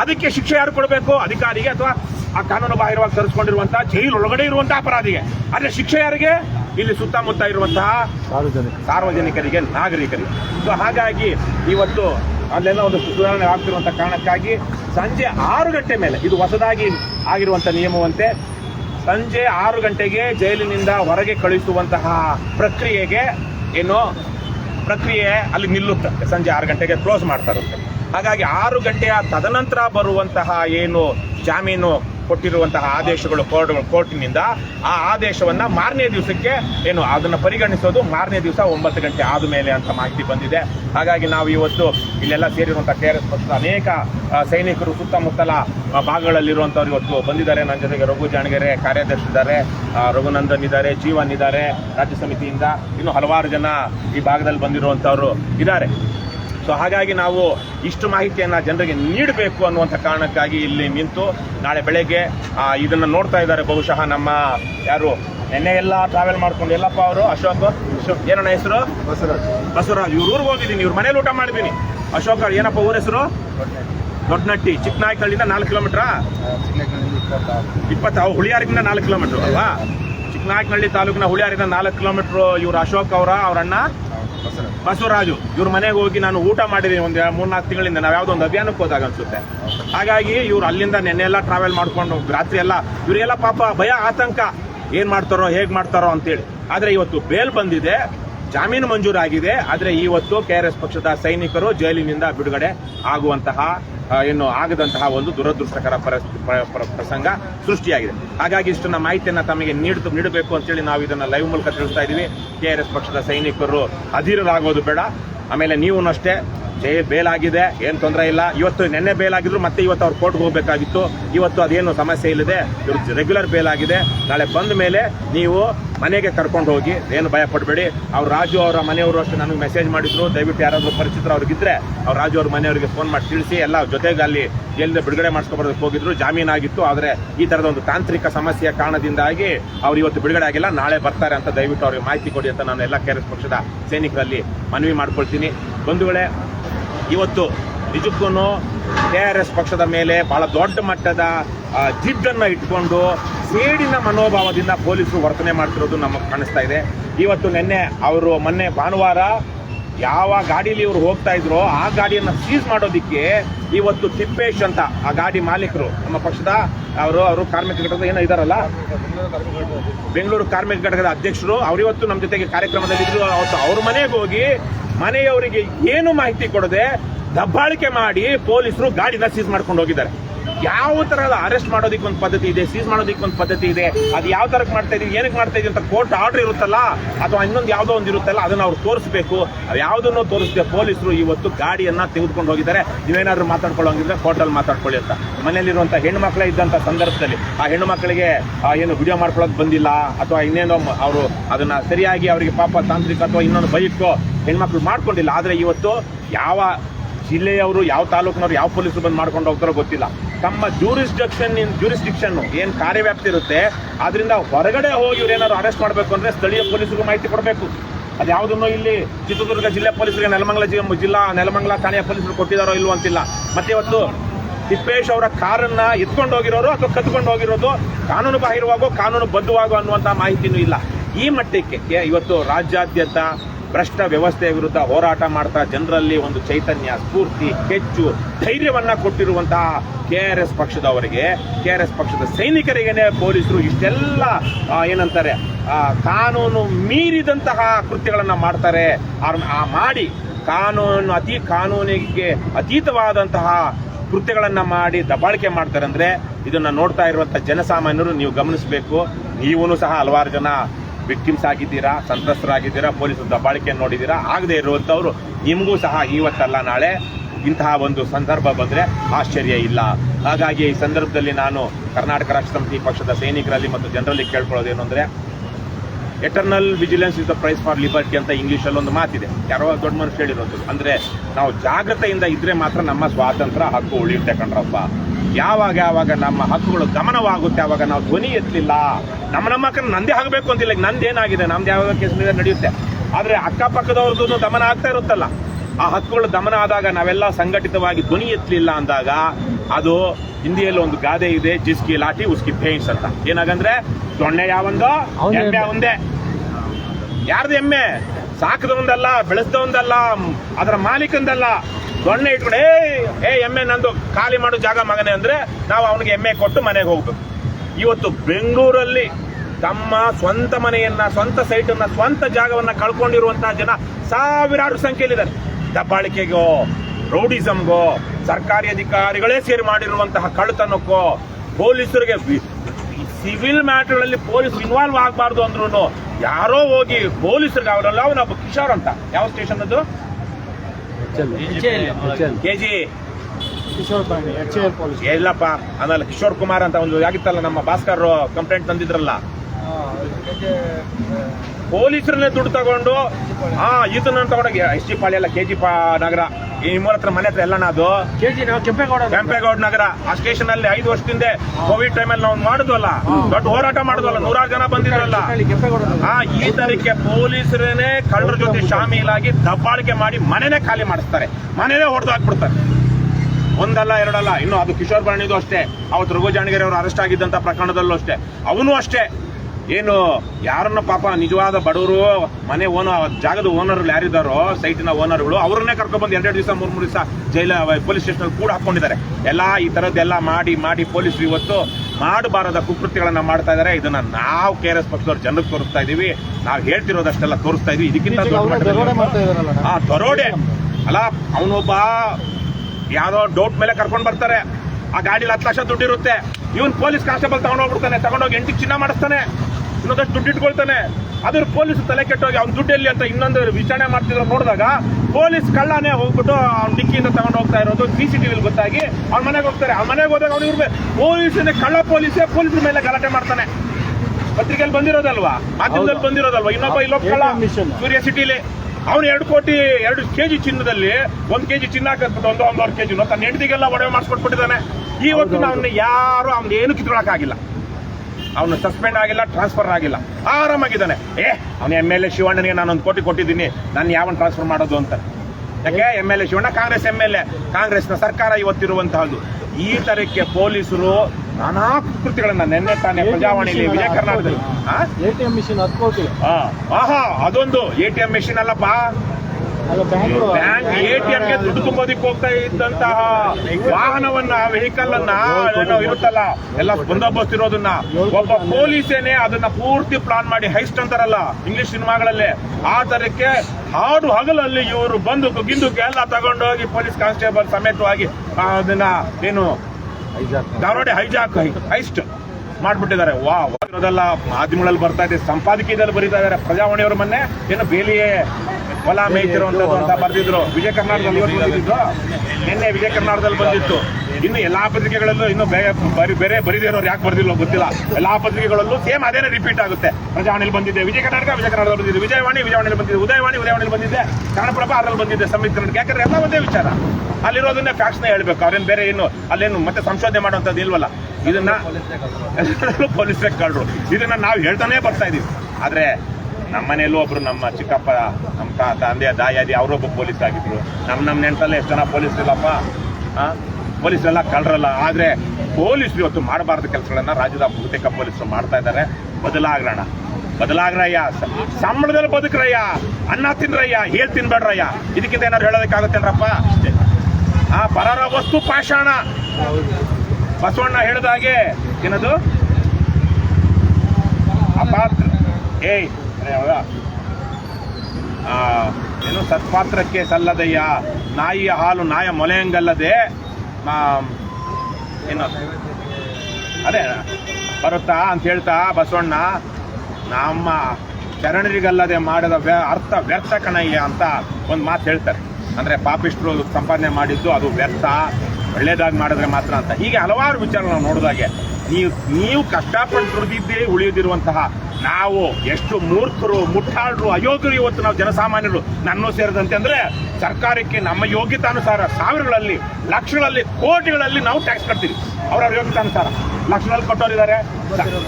ಅದಕ್ಕೆ ಶಿಕ್ಷೆ ಯಾರು ಕೊಡಬೇಕು? ಅಧಿಕಾರಿಗೆ ಅಥವಾ ಆ ಕಾನೂನು ಬಾಹಿರವಾಗಿ ತರಿಸ್ಕೊಂಡಿರುವಂತಹ ಜೈಲು ಒಳಗಡೆ ಇರುವಂತಹ ಅಪರಾಧಿಗೆ. ಆದ್ರೆ ಶಿಕ್ಷೆ ಯಾರಿಗೆ? ಇಲ್ಲಿ ಸುತ್ತಮುತ್ತ ಇರುವಂತಹ ಸಾರ್ವಜನಿಕರಿಗೆ ನಾಗರಿಕರಿಗೆ. ಸೊ ಹಾಗಾಗಿ ಇವತ್ತು ಅಲ್ಲೆಲ್ಲ ಒಂದು ಸುಧಾರಣೆ ಆಗ್ತಿರುವಂತ ಕಾರಣಕ್ಕಾಗಿ ಸಂಜೆ ಆರು ಗಂಟೆ ಮೇಲೆ ಇದು ಹೊಸದಾಗಿ ಆಗಿರುವಂತ ನಿಯಮವಂತೆ ಸಂಜೆ ಆರು ಗಂಟೆಗೆ ಜೈಲಿನಿಂದ ಹೊರಗೆ ಕಳುಹಿಸುವಂತಹ ಪ್ರಕ್ರಿಯೆಗೆ ಏನು ಪ್ರಕ್ರಿಯೆ ಅಲ್ಲಿ ನಿಲ್ಲುತ್ತೆ. ಸಂಜೆ ಆರು ಗಂಟೆಗೆ ಕ್ಲೋಸ್ ಮಾಡ್ತಾರಂತೆ ಹಾಗಾಗಿ ಆರು ಗಂಟೆಯ ತದನಂತರ ಬರುವಂತಹ ಏನು ಜಾಮೀನು ಕೊಟ್ಟಿರುವಂತಹ ಆದೇಶಗಳು ಕೋರ್ಟ್ ಕೋರ್ಟಿನಿಂದ, ಆ ಆದೇಶವನ್ನ ಮಾರನೇ ದಿವಸಕ್ಕೆ ಏನು ಅದನ್ನ ಪರಿಗಣಿಸೋದು ಮಾರನೇ ದಿವಸ ಒಂಬತ್ತು ಗಂಟೆ ಆದ ಮೇಲೆ ಅಂತ ಮಾಹಿತಿ ಬಂದಿದೆ. ಹಾಗಾಗಿ ನಾವು ಇವತ್ತು ಇಲ್ಲೆಲ್ಲ ಸೇರಿರುವಂಥ ಕೆ ಆರ್ ಪಕ್ಷದ ಅನೇಕ ಸೈನಿಕರು ಸುತ್ತಮುತ್ತಲ ಭಾಗಗಳಲ್ಲಿರುವಂಥವ್ರು ಇವತ್ತು ಬಂದಿದ್ದಾರೆ. ನನ್ನ ಜೊತೆಗೆ ರಘು ಜಾಣಗೆರೆ ಕಾರ್ಯದರ್ಶಿ ಇದ್ದಾರೆ ರಘುನಂದನ್ ಇದ್ದಾರೆ, ಜೀವನ್ ಇದ್ದಾರೆ ರಾಜ್ಯ ಸಮಿತಿಯಿಂದ. ಇನ್ನು ಹಲವಾರು ಜನ ಈ ಭಾಗದಲ್ಲಿ ಬಂದಿರುವಂತವ್ರು ಇದ್ದಾರೆ. ಸೊ ಹಾಗಾಗಿ ನಾವು ಇಷ್ಟು ಮಾಹಿತಿಯನ್ನು ಜನರಿಗೆ ನೀಡಬೇಕು ಅನ್ನುವಂಥ ಕಾರಣಕ್ಕಾಗಿ ಇಲ್ಲಿ ನಿಂತು ನಾಳೆ ಬೆಳಗ್ಗೆ ಇದನ್ನು ನೋಡ್ತಾ ಇದ್ದಾರೆ. ಬಹುಶಃ ನಮ್ಮ ಯಾರು ನೆನ್ನೆ ಎಲ್ಲ ಟ್ರಾವೆಲ್ ಮಾಡ್ಕೊಂಡು ಎಲ್ಲಪ್ಪ ಅವರು? ಅಶೋಕ್ ಏನಣ್ಣ ಹೆಸರು? ಬಸವರಾಜ್. ಇವ್ರ ಊರಿಗೆ ಹೋಗಿದ್ದೀನಿ. ಇವ್ರ ಮನೇಲಿ ಊಟ ಮಾಡಿದ್ದೀನಿ ಅಶೋಕ್ ಏನಪ್ಪ ಊರ ಹೆಸರು? ದೊಡ್ಡನಟ್ಟಿ ಚಿಕ್ಕನಾಯ್ಕಳ್ಳಿಂದ ನಾಲ್ಕು ಕಿಲೋಮೀಟ್ರಾ? ಇಪ್ಪತ್ತು ಅವು ಹುಳಿಯಾರಿಗಿಂದ ನಾಲ್ಕು ಕಿಲೋಮೀಟ್ರ್ ಅಲ್ವಾ? ಚಿಕ್ಕನಾಯಕನಹಳ್ಳಿ ತಾಲೂಕಿನ ಹುಳಿಯಾರಿಂದ ನಾಲ್ಕು ಕಿಲೋಮೀಟ್ರ್ ಇವ್ರು ಅಶೋಕ್ ಅವರ ಅವರಣ್ಣ ಬಸವರಾಜು, ಇವ್ರ ಮನೆಗೆ ಹೋಗಿ ನಾನು ಊಟ ಮಾಡಿದ್ದೀನಿ ಒಂದು ಮೂರ್ನಾಲ್ಕು ತಿಂಗಳಿಂದ, ನಾವು ಯಾವುದೋ ಒಂದು ಅಭಿಯಾನಕ್ಕೆ ಹೋದಾಗ ಅನ್ಸುತ್ತೆ. ಹಾಗಾಗಿ ಇವ್ರು ಅಲ್ಲಿಂದ ನೆನ್ನೆ ಎಲ್ಲ ಟ್ರಾವೆಲ್ ಮಾಡ್ಕೊಂಡು ರಾತ್ರಿ ಎಲ್ಲ, ಇವರಿಗೆಲ್ಲ ಪಾಪ ಭಯ, ಆತಂಕ. ಏನು ಮಾಡ್ತಾರೋ, ಹೇಗ್ ಮಾಡ್ತಾರೋ ಅಂತೇಳಿ. ಆದ್ರೆ ಇವತ್ತು ಬೇಲ್ ಬಂದಿದೆ. ಜಾಮೀನು ಮಂಜೂರಾಗಿದೆ, ಆದರೆ ಇವತ್ತು ಕೆಆರ್ಎಸ್ ಪಕ್ಷದ ಸೈನಿಕರು ಜೈಲಿನಿಂದ ಬಿಡುಗಡೆ ಆಗುವಂತಹ ಏನು ಆಗದಂತಹ ಒಂದು ದುರದೃಷ್ಟಕರ ಪ್ರಸಂಗ ಸೃಷ್ಟಿಯಾಗಿದೆ. ಹಾಗಾಗಿ ಇಷ್ಟನ್ನ ಮಾಹಿತಿಯನ್ನು ತಮಗೆ ನೀಡ, ನೀಡಬೇಕು ಅಂತೇಳಿ ನಾವು ಇದನ್ನ ಲೈವ್ ಮೂಲಕ ತಿಳಿಸ್ತಾ ಇದೀವಿ ಕೆಆರ್ಎಸ್ ಪಕ್ಷದ ಸೈನಿಕರು ಅಧೀರರಾಗೋದು ಬೇಡ. ಆಮೇಲೆ ನೀವು ಅಷ್ಟೇ ಜೈ ಆಗಿದೆ ಏನು ತೊಂದರೆ ಇಲ್ಲ. ಇವತ್ತು ನಿನ್ನೆ ಬೇಲಾಗಿದ್ರು, ಮತ್ತೆ ಇವತ್ತು ಅವ್ರು ಕೋರ್ಟ್ಗೆ ಹೋಗಬೇಕಾಗಿತ್ತು. ಇವತ್ತು ಅದೇನು ಸಮಸ್ಯೆ ಇಲ್ಲದೆ, ಇವ್ರು ರೆಗ್ಯುಲರ್ ಆಗಿದೆ ನಾಳೆ ಬಂದ ಮೇಲೆ ನೀವು ಮನೆಗೆ ಕರ್ಕೊಂಡು ಹೋಗಿ, ಏನು ಭಯ ಪಡಬೇಡಿ. ಅವ್ರು ರಾಜು ಅವರ ಮನೆಯವರು ಅಷ್ಟು ನನಗೆ ಮೆಸೇಜ್ ಮಾಡಿದ್ರು. ದಯವಿಟ್ಟು ಯಾರಾದರೂ ಪರಿಚಿತರು ಅವ್ರಿಗಿದ್ರೆ ಅವ್ರು ರಾಜು ಅವ್ರ ಮನೆಯವರಿಗೆ ಫೋನ್ ಮಾಡಿ ತಿಳಿಸಿ, ಎಲ್ಲ ಜೊತೆಗೆ ಅಲ್ಲಿ ಜೈಲಿಂದ ಬಿಡುಗಡೆ ಮಾಡಿಸ್ಕೊಬರೋದಕ್ಕೆ ಹೋಗಿದ್ರು. ಜಾಮೀನಾಗಿತ್ತು ಆದರೆ ಈ ಥರದ ಒಂದು ತಾಂತ್ರಿಕ ಸಮಸ್ಯೆಯ ಕಾರಣದಿಂದಾಗಿ ಅವ್ರು ಇವತ್ತು ಬಿಡುಗಡೆ ಆಗಿಲ್ಲ. ನಾಳೆ ಬರ್ತಾರೆ ಅಂತ ದಯವಿಟ್ಟು ಅವ್ರಿಗೆ ಮಾಹಿತಿ ಕೊಡಿ ಅಂತ ನಾನು ಎಲ್ಲ ಕೆ ಪಕ್ಷದ ಸೈನಿಕರಲ್ಲಿ ಮನವಿ ಮಾಡ್ಕೊಳ್ತೀನಿ. ಬಂಧುಗಳೇ ಇವತ್ತು ನಿಜಕ್ಕೂ ಕೆ ಆರ್ ಎಸ್ ಪಕ್ಷದ ಮೇಲೆ ಬಹಳ ದೊಡ್ಡ ಮಟ್ಟದ ಜಿದ್ದನ್ನು ಇಟ್ಕೊಂಡು ಸೇಡಿನ ಮನೋಭಾವದಿಂದ ಪೊಲೀಸರು ವರ್ತನೆ ಮಾಡ್ತಿರೋದು ನಮಗೆ ಕಾಣಿಸ್ತಾ ಇದೆ. ಇವತ್ತು ನಿನ್ನೆ ಅವರು ಮೊನ್ನೆ ಭಾನುವಾರ ಯಾವ ಗಾಡಿಲಿ ಇವರು ಹೋಗ್ತಾ ಇದ್ರು ಆ ಗಾಡಿಯನ್ನು ಸೀಸ್ ಮಾಡೋದಿಕ್ಕೆ ಇವತ್ತು ತಿಪ್ಪೇಶ್ ಅಂತ ಆ ಗಾಡಿ ಮಾಲೀಕರು ನಮ್ಮ ಪಕ್ಷದ ಅವರು ಅವರು ಕಾರ್ಮಿಕ ಘಟಕದ ಏನೋ ಇದಾರಲ್ಲ? ಬೆಂಗಳೂರು ಕಾರ್ಮಿಕ ಘಟಕದ ಅಧ್ಯಕ್ಷರು, ಅವರಿವತ್ತು ನಮ್ಮ ಜೊತೆಗೆ ಕಾರ್ಯಕ್ರಮದಲ್ಲಿ ಇದ್ರು, ಅವತ್ತು ಅವ್ರ ಮನೆಗೆ ಹೋಗಿ ಮನೆಯವರಿಗೆ ಏನು ಮಾಹಿತಿ ಕೊಡದೆ ದಬ್ಬಾಳಿಕೆ ಮಾಡಿ ಪೊಲೀಸರು ಗಾಡಿನ ಸೀಸ್ ಮಾಡ್ಕೊಂಡು ಹೋಗಿದ್ದಾರೆ. ಯಾವ ತರಹದ ಅರೆಸ್ಟ್ ಮಾಡೋದಕ್ಕೆ ಒಂದು ಪದ್ಧತಿ ಇದೆ ಸೀಸ್ ಮಾಡೋದಕ್ಕೆ ಒಂದು ಪದ್ಧತಿ ಇದೆ, ಅದು ಯಾವ ತರಕ್ಕೆ ಮಾಡ್ತಾ ಇದೀವಿ ಏನಕ್ಕೆ ಮಾಡ್ತಾ ಇದೀವಿ ಅಂತ ಕೋರ್ಟ್ ಆರ್ಡರ್ ಇರುತ್ತಲ್ಲ, ಅಥವಾ ಇನ್ನೊಂದು ಯಾವುದೋ ಒಂದು ಇರುತ್ತಲ್ಲ, ಅದನ್ನ ಅವ್ರು ತೋರಿಸ್ಬೇಕು. ಯಾವುದನ್ನು ತೋರಿಸಿದೆ ಪೊಲೀಸರು ಇವತ್ತು ಗಾಡಿಯನ್ನ ತೆಗೆದುಕೊಂಡು ಹೋಗಿದ್ದಾರೆ. ನೀವೇನಾದ್ರೂ ಮಾತಾಡ್ಕೊಳ್ಳೋಂಗಿದ್ರೆ ಕೋರ್ಟಲ್ಲಿ ಮಾತಾಡ್ಕೊಳ್ಳಿ ಅಂತ. ಮನೆಯಲ್ಲಿರುವಂತ ಹೆಣ್ಣು ಮಕ್ಕಳೇ ಇದ್ದಂತ ಸಂದರ್ಭದಲ್ಲಿ, ಆ ಹೆಣ್ಣು ಮಕ್ಕಳಿಗೆ ಏನು ವಿಡಿಯೋ ಮಾಡ್ಕೊಳ್ಳೋಕೆ ಬಂದಿಲ್ಲ, ಅಥವಾ ಇನ್ನೇನೋ ಅವರು ಅದನ್ನ ಸರಿಯಾಗಿ ಅವರಿಗೆ ಪಾಪ ತಾಂತ್ರಿಕ ಅಥವಾ ಇನ್ನೊಂದು ಬೈಕೋ ಹೆಣ್ಮಕ್ಳು ಮಾಡ್ಕೊಂಡಿಲ್ಲ. ಆದ್ರೆ ಇವತ್ತು ಯಾವ ಜಿಲ್ಲೆಯವರು ಯಾವ ತಾಲೂಕಿನವರು ಯಾವ ಪೊಲೀಸರು ಬಂದು ಮಾಡ್ಕೊಂಡು ಹೋಗ್ತಾರೋ ಗೊತ್ತಿಲ್ಲ. ತಮ್ಮ ಜೂರಿಸ್ಡಕ್ಷನ್ ಜೂರಿಸ್ಡಿಕ್ಷನ್ ಏನ್ ಕಾರ್ಯವ್ಯಾಪ್ತಿ ಇರುತ್ತೆ ಅದರಿಂದ ಹೊರಗಡೆ ಹೋಗಿ ಇವ್ರು ಏನಾದ್ರು ಅರೆಸ್ಟ್ ಮಾಡಬೇಕು ಅಂದ್ರೆ ಸ್ಥಳೀಯ ಪೊಲೀಸರಿಗೂ ಮಾಹಿತಿ ಕೊಡಬೇಕು. ಅದು ಯಾವುದನ್ನು ಇಲ್ಲಿ ಚಿತ್ರದುರ್ಗ ಜಿಲ್ಲೆ ಪೊಲೀಸರಿಗೆ ನೆಲಮಂಗಲ ಜಿಲ್ಲಾ ನೆಲಮಂಗಲ ಠಾಣೆಯ ಪೊಲೀಸರು ಕೊಟ್ಟಿದಾರೋ ಇಲ್ವೋ ಅಂತಿಲ್ಲ. ಮತ್ತೆ ಇವತ್ತು ತಿಪ್ಪೇಶ್ ಅವರ ಕಾರನ್ನ ಎತ್ಕೊಂಡು ಹೋಗಿರೋರು ಅಥವಾ ಕದ್ಕೊಂಡು ಹೋಗಿರೋದು ಕಾನೂನು ಬಾಹಿರವಾಗೋ, ಕಾನೂನು ಬದ್ಧವಾಗೋ ಅನ್ನುವಂತ ಮಾಹಿತಿನೂ ಇಲ್ಲ. ಈ ಮಟ್ಟಕ್ಕೆ, ಇವತ್ತು ರಾಜ್ಯಾದ್ಯಂತ ಭ್ರಷ್ಟ ವ್ಯವಸ್ಥೆಯ ವಿರುದ್ಧ ಹೋರಾಟ ಮಾಡ್ತಾ ಜನರಲ್ಲಿ ಒಂದು ಚೈತನ್ಯ, ಸ್ಫೂರ್ತಿ ಹೆಚ್ಚು ಧೈರ್ಯವನ್ನ ಕೊಟ್ಟಿರುವಂತಹ ಕೆ ಆರ್ ಎಸ್ ಪಕ್ಷದವರಿಗೆ, ಕೆ ಆರ್ ಎಸ್ ಪಕ್ಷದ ಸೈನಿಕರಿಗೇನೆ ಪೊಲೀಸರು ಇಷ್ಟೆಲ್ಲ ಏನಂತಾರೆ ಕಾನೂನು ಮೀರಿದಂತಹ ಕೃತ್ಯಗಳನ್ನು ಮಾಡ್ತಾರೆ. ಆ- ಮಾಡಿ ಕಾನೂನು, ಅತಿ ಕಾನೂನಿಗೆ ಅತೀತವಾದಂತಹ ಕೃತ್ಯಗಳನ್ನು ಮಾಡಿ ದಬ್ಬಾಳಿಕೆ ಮಾಡ್ತಾರೆ ಅಂದ್ರೆ ಇದನ್ನ ನೋಡ್ತಾ ಇರುವಂಥ ಜನಸಾಮಾನ್ಯರು ನೀವು ಗಮನಿಸಬೇಕು. ನೀವೂ ಸಹ ಹಲವಾರು ಜನ ವಿಕ್ಟಿಮ್ಸ್ ಆಗಿದ್ದೀರಾ, ಸಂತ್ರಸ್ತರಾಗಿದ್ದೀರಾ, ಪೊಲೀಸರ ದಬ್ಬಾಳಿಕೆಯನ್ನು ನೋಡಿದ್ದೀರಾ, ಆಗದೆ ಇರುವಂಥವ್ರು ನಿಮಗೂ ಸಹ ಇವತ್ತಲ್ಲ ನಾಳೆ. ಇಂತಹ ಒಂದು ಸಂದರ್ಭ ಬಂದರೆ ಆಶ್ಚರ್ಯ ಇಲ್ಲ. ಹಾಗಾಗಿ ಈ ಸಂದರ್ಭದಲ್ಲಿ ನಾನು ಕರ್ನಾಟಕ ರಾಷ್ಟ್ರ ಸಮಿತಿ ಪಕ್ಷದ ಸೈನಿಕರಲ್ಲಿ ಮತ್ತು ಜನರಲ್ಲಿ ಕೇಳ್ಕೊಳ್ಳೋದೇನು ಅಂದರೆ eternal vigilance is the price for liberty ಅಂತ ಇಂಗ್ಲೀಷಲ್ಲಿ ಒಂದು ಮಾತಿದೆ. ಯಾರೋ ದೊಡ್ಡ ಮನುಷ್ಯ ಹೇಳಿರೋದು. ಅಂದರೆ ನಾವು ಜಾಗೃತೆಯಿಂದ ಇದ್ರೆ ಮಾತ್ರ ನಮ್ಮ ಸ್ವಾತಂತ್ರ್ಯ ಹಕ್ಕು ಉಳಿಯುತ್ತೆ ಕಣ್ರಪ್ಪ. ಯಾವಾಗ ಯಾವಾಗ ನಮ್ಮ ಹಕ್ಕುಗಳು ಗಮನವಾಗುತ್ತೆ ಅವಾಗ ನಾವು ಧ್ವನಿ ಎತ್ತಲಿಲ್ಲ. ನಮ್ಮ ನಮ್ಮ ಹಕ್ಕನ್ನು ನಂದೇ ಆಗಬೇಕು ಅಂತಿಲ್ಲ. ಈಗ ನಂದೇನಾಗಿದೆ ನಮ್ದು ಯಾವಾಗ ಕೇಸ್ ಮೇಲೆ ನಡೆಯುತ್ತೆ. ಆದರೆ ಅಕ್ಕಪಕ್ಕದವ್ರದ್ದು ದಮನ ಆಗ್ತಾ ಇರುತ್ತಲ್ಲ. ಆ ಹಕ್ಕುಗಳು ದಮನ ಆದಾಗ ನಾವೆಲ್ಲ ಸಂಘಟಿತವಾಗಿ ಧ್ವನಿ ಎತ್ತಲಿಲ್ಲ ಅಂದಾಗ ಅದು ಹಿಂದಿಯಲ್ಲಿ ಒಂದು ಗಾದೆ ಇದೆ ಜಿಸ್ಕಿ ಲಾಠಿ ಉಸ್ಕಿ ಫೇನ್ಸ್ ಅಂತ. ಏನಾಗಂದ್ರೆ ದೊಣ್ಣೆ ಯಾವಂದೋ ಎಮ್ಮೆ ಒಂದೇ. ಯಾರ್ದು ಎಮ್ಮೆ? ಸಾಕದೊಂದಲ್ಲ ಬೆಳೆಸ್ದವಂದಲ್ಲ ಮ್, ಅದರ ಮಾಲೀಕಂದಲ್ಲ. ದೊಣ್ಣೆ ಇಟ್ಕೊಂಡು ಏ, ಎಮ್ಮೆ ನಂದು, ಖಾಲಿ ಮಾಡೋ ಜಾಗ ಮಗನೇ, ಅಂದ್ರೆ ನಾವು ಅವನಿಗೆ ಎಮ್ಮೆ ಕೊಟ್ಟು ಮನೆಗೆ ಹೋಗ್ಬೇಕು. ಇವತ್ತು ಬೆಂಗಳೂರಲ್ಲಿ ತಮ್ಮ ಸ್ವಂತ ಮನೆಯನ್ನ, ಸ್ವಂತ ಸೈಟನ್ನ, ಸ್ವಂತ ಜಾಗವನ್ನ ಕಳ್ಕೊಂಡಿರುವಂತಹ ಜನ ಸಾವಿರಾರು ಸಂಖ್ಯೆಯಲ್ಲಿದ್ದಾರೆ. ದಬ್ಬಾಳಿಕೆಗೋ ರೌಡಿಸಮ್ಗೋ ಸರ್ಕಾರಿ ಅಧಿಕಾರಿಗಳೇ ಸೇರಿ ಮಾಡಿರುವಂತಹ ಕಳ್ಳತನಕ್ಕೋ, ಪೊಲೀಸರಿಗೆ ಸಿವಿಲ್ ಮ್ಯಾಟರ್ಗಳಲ್ಲಿ ಪೊಲೀಸ್ ಇನ್ವಾಲ್ವ್ ಆಗಬಾರ್ದು ಅಂದ್ರೂ ಯಾರೋ ಹೋಗಿ ಪೊಲೀಸರಿಗೆ ಅವರೆಲ್ಲ ಅವನೊಬ್ಬ ಕಿಶೋರ್ ಅಂತ. ಯಾವ ಸ್ಟೇಷನ್ ಅದು? ಕೆ ಜಿ ಎಲ್ಲಪ್ಪ ಆಮೇಲೆ ಕಿಶೋರ್ ಕುಮಾರ್ ಅಂತ ಒಂದು ಆಗಿತ್ತಲ್ಲ ನಮ್ಮ ಭಾಸ್ಕರ್ ಕಂಪ್ಲೇಂಟ್ ತಂದಿದ್ರಲ್ಲ. ಪೊಲೀಸರನ್ನೇ ದುಡ್ಡು ತಗೊಂಡು ಹಾ ಈತನ ತಗೊಂಡೋಗಿ ಎಸ್ ಜಿ ಪಾಳಿ ಅಲ್ಲ ಕೆ ಜಿ ಪಾ ನಗರ ಈ ಮೂಲ ಹತ್ರ ಮನೆ ಹತ್ರ ಎಲ್ಲನ ಅದು? ಕೆಜಿ ನಾವು ಕೆಂಪೇಗೌಡ ಕೆಂಪೇಗೌಡ ನಗರ ಆ ಸ್ಟೇಷನ್ ಅಲ್ಲಿ ಐದು ವರ್ಷದಿಂದ ಕೋವಿಡ್ ಟೈಮಲ್ಲಿ ನಾವು ಮಾಡಿದ್ವಲ್ಲ ದೊಡ್ಡ ಹೋರಾಟ ಮಾಡಿದ್ವಲ್ಲ ನೂರಾರು ಜನ ಬಂದಿದ್ರಲ್ಲ ಹಾ ಆ ಈ ತರಕ್ಕೆ ಪೊಲೀಸರೇನೆ ಕಳ್ಳರ ಜೊತೆ ಶಾಮೀಲಾಗಿ ದಬ್ಬಾಳಿಕೆ ಮಾಡಿ ಮನೆನೇ ಖಾಲಿ ಮಾಡಿಸ್ತಾರೆ. ಮನೆನೇ ಹೊಡೆದು ಹಾಕ್ಬಿಡ್ತಾರೆ. ಒಂದಲ್ಲ ಎರಡಲ್ಲ ಇನ್ನು ಅದು ಕಿಶೋರ್ ಬರಣಿದು ಅಷ್ಟೇ ಅವತ್ತು ರಘು ಜಾಣಗಿರಿ ಅವರು ಅರೆಸ್ಟ್ ಆಗಿದ್ದಂತ ಪ್ರಕರಣದಲ್ಲೂ ಅಷ್ಟೇ. ಅವನು ಅಷ್ಟೇ. ಏನು ಯಾರನ್ನ ಪಾಪ ನಿಜವಾದ ಬಡವರು ಮನೆ ಓನರ್ ಜಾಗದ ಓನರ್ ಯಾರಿದ್ದಾರೋ ಸೈಟಿನ ಓನರ್ಗಳು ಅವ್ರನ್ನೇ ಕರ್ಕೊಂಡ್ ಬಂದು ಎರಡೆರಡು ದಿವಸ ಮೂರ್ ಮೂರು ದಿವಸ ಜೈಲ ಪೊಲೀಸ್ ಸ್ಟೇಷನ್ ಕೂಡ ಹಾಕೊಂಡಿದ್ದಾರೆ. ಎಲ್ಲ ಈ ತರದ್ದೆಲ್ಲ ಮಾಡಿ ಮಾಡಿ ಪೊಲೀಸರು ಇವತ್ತು ಮಾಡಬಾರದ ಕುಕೃತ್ಯಗಳನ್ನ ಮಾಡ್ತಾ ಇದ್ದಾರೆ. ಇದನ್ನ ನಾವು ಕೆ ಆರ್ ಎಸ್ ಪಕ್ಷದವ್ರು ಜನಕ್ಕೆ ತೋರಿಸ್ತಾ ಇದೀವಿ. ನಾವು ಹೇಳ್ತಿರೋದಷ್ಟೆಲ್ಲ ತೋರಿಸ್ತಾ ಇದೀವಿ. ಇದಕ್ಕಿಂತ ದರೋಡೆ ಆ ದರೋಡೆ. ಅಲ್ಲ ಅವನೊಬ್ಬ ಯಾವ್ದೋ ಡೌಟ್ ಮೇಲೆ ಕರ್ಕೊಂಡ್ ಬರ್ತಾರೆ. ಆ ಗಾಡಿಲಿ ಹತ್ತು ಲಕ್ಷ ದುಡ್ಡಿರುತ್ತೆ. ಇವನ್ ಪೊಲೀಸ್ ಕಾನ್ಸ್ಟೇಬಲ್ ತಗೊಂಡೋಗ್ಬಿಡ್ತಾನೆ ತಗೊಂಡೋಗಿ ಎಂಟಿಗೆ ಚಿನ್ನ ಮಾಡಿಸ್ತಾನೆ. ಇನ್ನೊಂದಷ್ಟು ದುಡ್ಡು ಇಟ್ಕೊಳ್ತಾನೆ. ಅದ್ರ ಪೊಲೀಸ್ ತಲೆ ಕೆಟ್ಟೋಗಿ ಅವ್ನ ದುಡ್ಡು ಎಲ್ಲಿ ಅಂತ ಇನ್ನೊಂದು ವಿಚಾರಣೆ ಮಾಡ್ತಿದ್ರು ನೋಡಿದಾಗ ಪೊಲೀಸ್ ಕಳ್ಳನೇ ಹೋಗ್ಬಿಟ್ಟು ಅವ್ನ ಡಿಕ್ಕಿಯಿಂದ ತಗೊಂಡು ಹೋಗ್ತಾ ಇರೋದು ಸಿ ಸಿ ಟಿವಿಲಿ ಗೊತ್ತಾಗಿ ಅವ್ನ ಮನೆಗೆ ಹೋಗ್ತಾರೆ. ಅವ್ನ ಮನೆಗೆ ಹೋದಾಗ ಅವ್ನು ಇವ್ರ ಪೊಲೀಸನೇ ಕಳ್ಳ ಪೊಲೀಸೇ ಪೊಲೀಸರ ಮೇಲೆ ಗಲಾಟೆ ಮಾಡ್ತಾನೆ. ಪತ್ರಿಕೆಯಲ್ಲಿ ಬಂದಿರೋದಲ್ವಾ? ಮಾಧ್ಯಮದಲ್ಲಿ ಬಂದಿರೋದಲ್ವಾ? ಇನ್ನೊಬ್ಬ ಇಲ್ಲೊಬ್ಬ ಕಳ್ಳ ಸೂರ್ಯ ಸಿಟಿಲಿ. ಅವ್ನು ಎರಡು ಕೋಟಿ ಎರಡು ಕೆಜಿ ಚಿನ್ನದಲ್ಲಿ ಒಂದ್ ಕೆಜಿ ಚಿನ್ನ ಹಾಕಿಬಿಟ್ಟು ಒಂದು ಒಂದೂವರೆ ಕೆಜಿ ತನ್ನ ಹೆಂಡತಿಗೆಲ್ಲ ಒಡವೆ ಮಾಡಿಸ್ಕೊಟ್ಬಿಟ್ಟಿದ್ದಾನೆ. ಇವತ್ತು ನಾವು ಯಾರು ಅವ್ನ ಏನು ಕಿತ್ಕೊಳಕ್ ಆಗಿಲ್ಲ ಅವನು ಸಸ್ಪೆಂಡ್ ಆಗಿಲ್ಲ ಟ್ರಾನ್ಸ್ಫರ್ ಆಗಿಲ್ಲ. ಆರಾಮಾಗಿದ್ದಾನೆ. ಏ ಅವನು ಎಂ ಎಲ್ ಎ ಶಿವಣ್ಣನಿಗೆ ನಾನು ಒಂದು ಕೋಟಿ ಕೊಟ್ಟಿದ್ದೀನಿ. ನಾನು ಯಾವನ್ ಟ್ರಾನ್ಸ್ಫರ್ ಮಾಡೋದು ಅಂತ. ಯಾಕೆ? M L A Shivanna Congress M L A ಕಾಂಗ್ರೆಸ್ನ ಸರ್ಕಾರ ಇವತ್ತಿರುವಂತಹದ್ದು. ಈ ತರಕ್ಕೆ ಪೊಲೀಸರು ನಾನಾ ಕೃತಿಗಳನ್ನ ನೆನ್ನೆ ತಾನೆ ಪ್ರಜಾವಾಣಿಲಿ ವಿಜಯ ಕರ್ನಾಟಕದಲ್ಲಿ. ಆ? ಎ ಟಿ ಎಂ ಮಿಷಿನ್ ಹತ್ತು ಕೋಟಿ ಅದೊಂದು ಎ ಟಿ ಎಂ ಮಿಷಿನ್ ಅಲ್ಲಪ್ಪ. ಬ್ಯಾಂಕ್ ಎಟಿಎಂಗೆ ದುಡ್ಡು ತುಂಬೋದಿಕ್ಕೆ ಹೋಗ್ತಾ ಇದ್ದಂತಹ ವಾಹನವನ್ನ ವೆಹಿಕಲ್ ಅನ್ನ ಏನೋ ಇರುತ್ತಲ್ಲ ಎಲ್ಲ ಬಂದೋಬಸ್ತ್ ಇರೋದನ್ನ. ಒಬ್ಬ ಪೊಲೀಸೇನೆ ಅದನ್ನ ಪೂರ್ತಿ ಪ್ಲಾನ್ ಮಾಡಿ ಹೈಸ್ಟ್ ಅಂತಾರಲ್ಲ ಇಂಗ್ಲಿಷ್ ಸಿನಿಮಾಗಳಲ್ಲಿ. ಆ ತರಕ್ಕೆ ಹಾಡು ಹಗಲಲ್ಲಿ ಇವರು ಬಂದು ಗಿಂದುಕ್ಕೆ ಎಲ್ಲ ತಗೊಂಡೋಗಿ ಪೊಲೀಸ್ ಕಾನ್ಸ್ಟೇಬಲ್ ಸಮೇತವಾಗಿ ಅದನ್ನ ಏನು ಧಾರವಾಡ ಹೈಜಾಕ್ ಹೈಸ್ಟ್ ಮಾಡ್ಬಿಟ್ಟಿದ್ದಾರೆ. ವಾ ಇರೋದೆಲ್ಲ ಮಾಧ್ಯಮಗಳಲ್ಲಿ ಬರ್ತಾ ಇದೆ ಸಂಪಾದಕೀಯದಲ್ಲಿ ಬರೀತಾ ಇದಾರೆ ಪ್ರಜಾವಾಣಿಯವರು ಮೊನ್ನೆ ಏನು ಬೇಲಿಯೇ ಹೊಲ ಮೇಯ್ತಿರುವಂತದ್ದು ಅಂತ ಬರ್ದಿದ್ರು. ವಿಜಯ ಕರ್ನಾಟಕದಲ್ಲಿ ಬಂದಿದ್ದು ನಿನ್ನೆ ವಿಜಯ ಕರ್ನಾಟಕದಲ್ಲಿ ಬಂದಿತ್ತು ಇನ್ನು ಎಲ್ಲಾ ಪತ್ರಿಕೆಗಳಲ್ಲೂ ಇನ್ನು ಬೇರೆ ಬರಿ ಬೇರೆ ಬರಿದೇ ಇರೋರು ಯಾಕೆ ಬರ್ದಿಲ್ಲ ಗೊತ್ತಿಲ್ಲ. ಎಲ್ಲಾ ಪತ್ರಿಕೆಗಳಲ್ಲೂ ಸೇಮ್ ಅದೇನೇ ರಿಪೀಟ್ ಆಗುತ್ತೆ. ಪ್ರಜಾವಾಣಿಯಲ್ಲಿ ಬಂದಿದೆ ವಿಜಯ ಕರ್ನಾಟಕ, ವಿಜಯ ಕರ್ನಾಟಕದಲ್ಲಿ ಬಂದಿದೆ ವಿಜಯವಾಣಿ ವಿಜಯವಾಣಿಯಲ್ಲಿ ಬಂದಿದೆ ಉದಯವಾಣಿ ಉದಯವಾಣಿಯಲ್ಲಿ ಬಂದಿದೆ ಕನ್ನಡಪ್ರಭ ಅದ್ರಲ್ಲಿ ಬಂದಿದೆ ಕರ್ನಾಟಕ ಯಾಕಂದ್ರೆ ಎಲ್ಲ ಒಂದೇ ವಿಚಾರ. ಅಲ್ಲಿರೋದನ್ನೇ ಫ್ಯಾಕ್ಟ್ಸ್ನ ಹೇಳ್ಬೇಕು. ಅವ್ರೇನು ಬೇರೆ ಏನು, ಅಲ್ಲೇನು ಮತ್ತೆ ಸಂಶೋಧನೆ ಮಾಡುವಂಥದ್ದು ಇಲ್ವಲ್ಲ? ಇದನ್ನ ಪೊಲೀಸ್ ಕಳ್ರು. ಇದನ್ನ ನಾವು ಹೇಳ್ತಾನೆ ಬರ್ತಾ ಇದೀವಿ. ಆದ್ರೆ ನಮ್ಮ ಮನೆಯಲ್ಲೂ ಒಬ್ರು ನಮ್ಮ ಚಿಕ್ಕಪ್ಪ, ನಮ್ಮ ತಂದೆ ದಾಯಾದಿ ಅವರೊಬ್ಬ ಪೊಲೀಸ್ ಆಗಿದ್ರು. ನಮ್ಮ ನಮ್ಮ ನೆಂಟಲ್ಲ ಎಷ್ಟು ಜನ ಪೊಲೀಸ್ ಇಲ್ಲಪ್ಪ? ಹಾಂ ಪೊಲೀಸರೆಲ್ಲ ಕಳ್ರಲ್ಲ. ಆದ್ರೆ ಪೊಲೀಸ್ ಇವತ್ತು ಮಾಡಬಾರ್ದು ಕೆಲಸಗಳನ್ನ ರಾಜ್ಯದ ಬಹುತೇಕ ಪೊಲೀಸರು ಮಾಡ್ತಾ ಇದ್ದಾರೆ. ಬದಲಾಗ್ರಣ. ಬದಲಾಗ್ರಯ್ಯ. ಸಂಬಳದಲ್ಲಿ ಬದುಕ್ರಯ್ಯ. ಅನ್ನ ತಿನ್ರಯ್ಯ. ಹೇಳ್ ತಿನ್ಬೇಡ್ರಯ್ಯ. ಇದಕ್ಕಿಂತ ಏನಾದ್ರು ಹೇಳೋದಕ್ಕಾಗತ್ತೇನ್ರಪ್ಪ? ಆ ಪರರ ವಸ್ತು ಪಾಷಾಣ. ಬಸವಣ್ಣ ಹೇಳಿದ ಹಾಗೆ. ಏನದು? ಏಯ್ ಏನು ಸತ್ಪಾತ್ರಕ್ಕೆ ಸಲ್ಲದಯ್ಯ ನಾಯಿಯ ಹಾಲು ನಾಯ ಮೊಲೆಯಂಗಲ್ಲದೆ ಏನು? ಅದೇ, ಬರುತ್ತಾ ಅಂತ ಹೇಳ್ತಾ ಬಸವಣ್ಣ, ನಮ್ಮ ಶರಣರಿಗಲ್ಲದೆ ಮಾಡಿದ ವ್ಯ- ಅರ್ಥ ವ್ಯರ್ಥ ಕಣಯ್ಯ ಅಂತ ಒಂದು ಮಾತು ಹೇಳ್ತಾರೆ. ಅಂದರೆ ಪಾಪಿಷ್ಟರು ಸಂಪಾದನೆ ಮಾಡಿದ್ದು ಅದು ವ್ಯರ್ಥ, ಒಳ್ಳೇದಾಗಿ ಮಾಡಿದ್ರೆ ಮಾತ್ರ ಅಂತ. ಹೀಗೆ ಹಲವಾರು ವಿಚಾರ ನಾವು ನೋಡಿದಾಗೆ. ನೀವು ನೀವು ಕಷ್ಟಪಟ್ಟು ದುಡಿದಿದ್ದೇ ಉಳಿಯದಿರುವಂತಹ ನಾವು ಎಷ್ಟು ಮೂರ್ಖರು, ಮುಟ್ಟಾಳರು, ಅಯೋಗ್ಯರು ಇವತ್ತು ನಾವು ಜನಸಾಮಾನ್ಯರು, ನನ್ನೂ ಸೇರಿದಂತೆ ಅಂದ್ರೆ ಸರ್ಕಾರಕ್ಕೆ ನಮ್ಮ ಯೋಗ್ಯತಾನುಸಾರ ಸಾವಿರಗಳಲ್ಲಿ, ಲಕ್ಷಗಳಲ್ಲಿ, ಕೋಟಿಗಳಲ್ಲಿ ನಾವು ಟ್ಯಾಕ್ಸ್ ಕಟ್ತೀವಿ ಅವರವ್ರ ಯೋಗ್ಯತಾನುಸಾರ. ಲಕ್ಷಗಳಲ್ಲಿ ಕೊಟ್ಟವರಿದ್ದಾರೆ.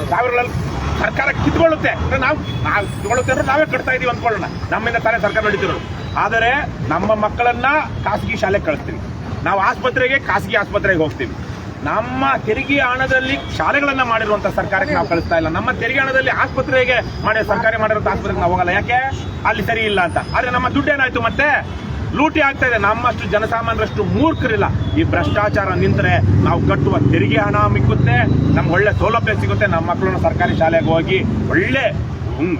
ಸಾವಿರಗಳಲ್ಲಿ ಸರ್ಕಾರ ಕಿತ್ಕೊಳ್ಳುತ್ತೆ. ಅಂದ್ರೆ ನಾವು ನಾವು ಕಿತ್ಕೊಳ್ಳುತ್ತೆ ಅಂದ್ರೆ ನಾವೇ ಕಟ್ತಾ ಇದೀವಿ ಅಂದ್ಕೊಳ್ಳೋಣ. ನಮ್ಮಿಂದ ತಾನೇ ಸರ್ಕಾರ ನಡೀತಿರೋದು. ಆದರೆ ನಮ್ಮ ಮಕ್ಕಳನ್ನ ಖಾಸಗಿ ಶಾಲೆಗೆ ಕಳಿಸ್ತೀವಿ. ನಾವು ಆಸ್ಪತ್ರೆಗೆ ಖಾಸಗಿ ಆಸ್ಪತ್ರೆಗೆ ಹೋಗ್ತೀವಿ. ನಮ್ಮ ತೆರಿಗೆ ಹಣದಲ್ಲಿ ಶಾಲೆಗಳನ್ನ ಮಾಡಿರುವಂತ ಸರ್ಕಾರಕ್ಕೆ ನಾವು ಕಳಿಸ್ತಾ ಇಲ್ಲ. ನಮ್ಮ ತೆರಿಗೆ ಹಣದಲ್ಲಿ ಆಸ್ಪತ್ರೆಗೆ ಮಾಡಿ ಸರ್ಕಾರಿ ಮಾಡಿರುವಂತ ಆಸ್ಪತ್ರೆಗೆ ನಾವು ಹೋಗಲ್ಲ. ಯಾಕೆ? ಅಲ್ಲಿ ಸರಿ ಇಲ್ಲ ಅಂತ. ಆದ್ರೆ ನಮ್ಮ ದುಡ್ಡು ಏನಾಯ್ತು ಮತ್ತೆ? ಲೂಟಿ ಆಗ್ತಾ ಇದೆ. ನಮ್ಮಷ್ಟು ಜನಸಾಮಾನ್ಯರಷ್ಟು ಮೂರ್ಖರಿಲ್ಲ. ಈ ಭ್ರಷ್ಟಾಚಾರ ನಿಂತರೆ ನಾವು ಕಟ್ಟುವ ತೆರಿಗೆ ಹಣ ಮಿಕ್ಕುತ್ತೆ. ನಮ್ಗೆ ಒಳ್ಳೆ ಸೌಲಭ್ಯ ಸಿಗುತ್ತೆ. ನಮ್ಮ ಮಕ್ಕಳನ್ನ ಸರ್ಕಾರಿ ಶಾಲೆಗೆ ಹೋಗಿ ಒಳ್ಳೆ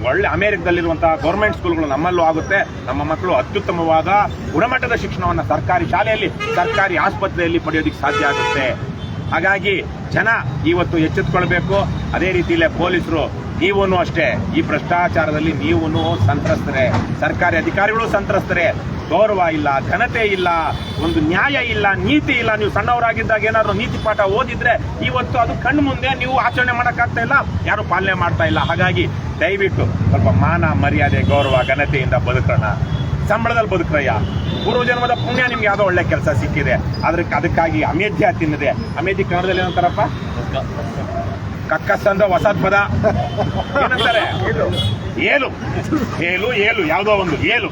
ಒಳ್ಳೆ ಅಮೆರಿಕದಲ್ಲಿರುವಂತಹ ಗೌರ್ಮೆಂಟ್ ಸ್ಕೂಲ್ಗಳು ನಮ್ಮಲ್ಲೂ ಆಗುತ್ತೆ. ನಮ್ಮ ಮಕ್ಕಳು ಅತ್ಯುತ್ತಮವಾದ ಗುಣಮಟ್ಟದ ಶಿಕ್ಷಣವನ್ನು ಸರ್ಕಾರಿ ಶಾಲೆಯಲ್ಲಿ, ಸರ್ಕಾರಿ ಆಸ್ಪತ್ರೆಯಲ್ಲಿ ಪಡೆಯೋದಕ್ಕೆ ಸಾಧ್ಯ ಆಗುತ್ತೆ. ಹಾಗಾಗಿ ಜನ ಇವತ್ತು ಎಚ್ಚೆತ್ಕೊಳ್ಬೇಕು. ಅದೇ ರೀತಿಯಲ್ಲೇ ಪೊಲೀಸರು ನೀವೂ ಅಷ್ಟೇ. ಈ ಭ್ರಷ್ಟಾಚಾರದಲ್ಲಿ ನೀವೂ ಸಂತ್ರಸ್ತರೆ. ಸರ್ಕಾರಿ ಅಧಿಕಾರಿಗಳು ಸಂತ್ರಸ್ತರೆ. ಗೌರವ ಇಲ್ಲ, ಘನತೆ ಇಲ್ಲ, ಒಂದು ನ್ಯಾಯ ಇಲ್ಲ, ನೀತಿ ಇಲ್ಲ. ನೀವು ಸಣ್ಣವರಾಗಿದ್ದಾಗ ಏನಾದರೂ ನೀತಿ ಪಾಠ ಓದಿದ್ರೆ ಇವತ್ತು ಅದು ಕಣ್ಣು ಮುಂದೆ ನೀವು ಆಚರಣೆ ಮಾಡೋಕ್ಕಾಗ್ತಾ ಇಲ್ಲ, ಯಾರು ಪಾಲನೆ ಮಾಡ್ತಾ ಇಲ್ಲ. ಹಾಗಾಗಿ ದಯವಿಟ್ಟು ಸ್ವಲ್ಪ ಮಾನ ಮರ್ಯಾದೆ, ಗೌರವ, ಘನತೆಯಿಂದ ಬದುಕೋಣ. ಸಂಬಳದಲ್ಲಿ ಬದುಕ್ರಯ್ಯ. ಪೂರ್ವಜನ್ಮದ ಪುಣ್ಯ ನಿಮ್ಗೆ ಯಾವುದೋ ಒಳ್ಳೆ ಕೆಲಸ ಸಿಕ್ಕಿದೆ. ಅದಕ್ಕೆ ಅದಕ್ಕಾಗಿ ಅಮೇಧ್ಯ ತಿನ್ನದೆ ಅಮೇಧಿ ಕನ್ನಡದಲ್ಲಿ ಏನಂತಾರಪ್ಪ? ಕಕ್ಕಸ್ ಅಂದ್ರೆ ಹೊಸ ಪದ. ಏನಂತಾರೆ? ಏಲು ಏಲು ಏಲು ಯಾವುದೋ ಒಂದು ಏಲು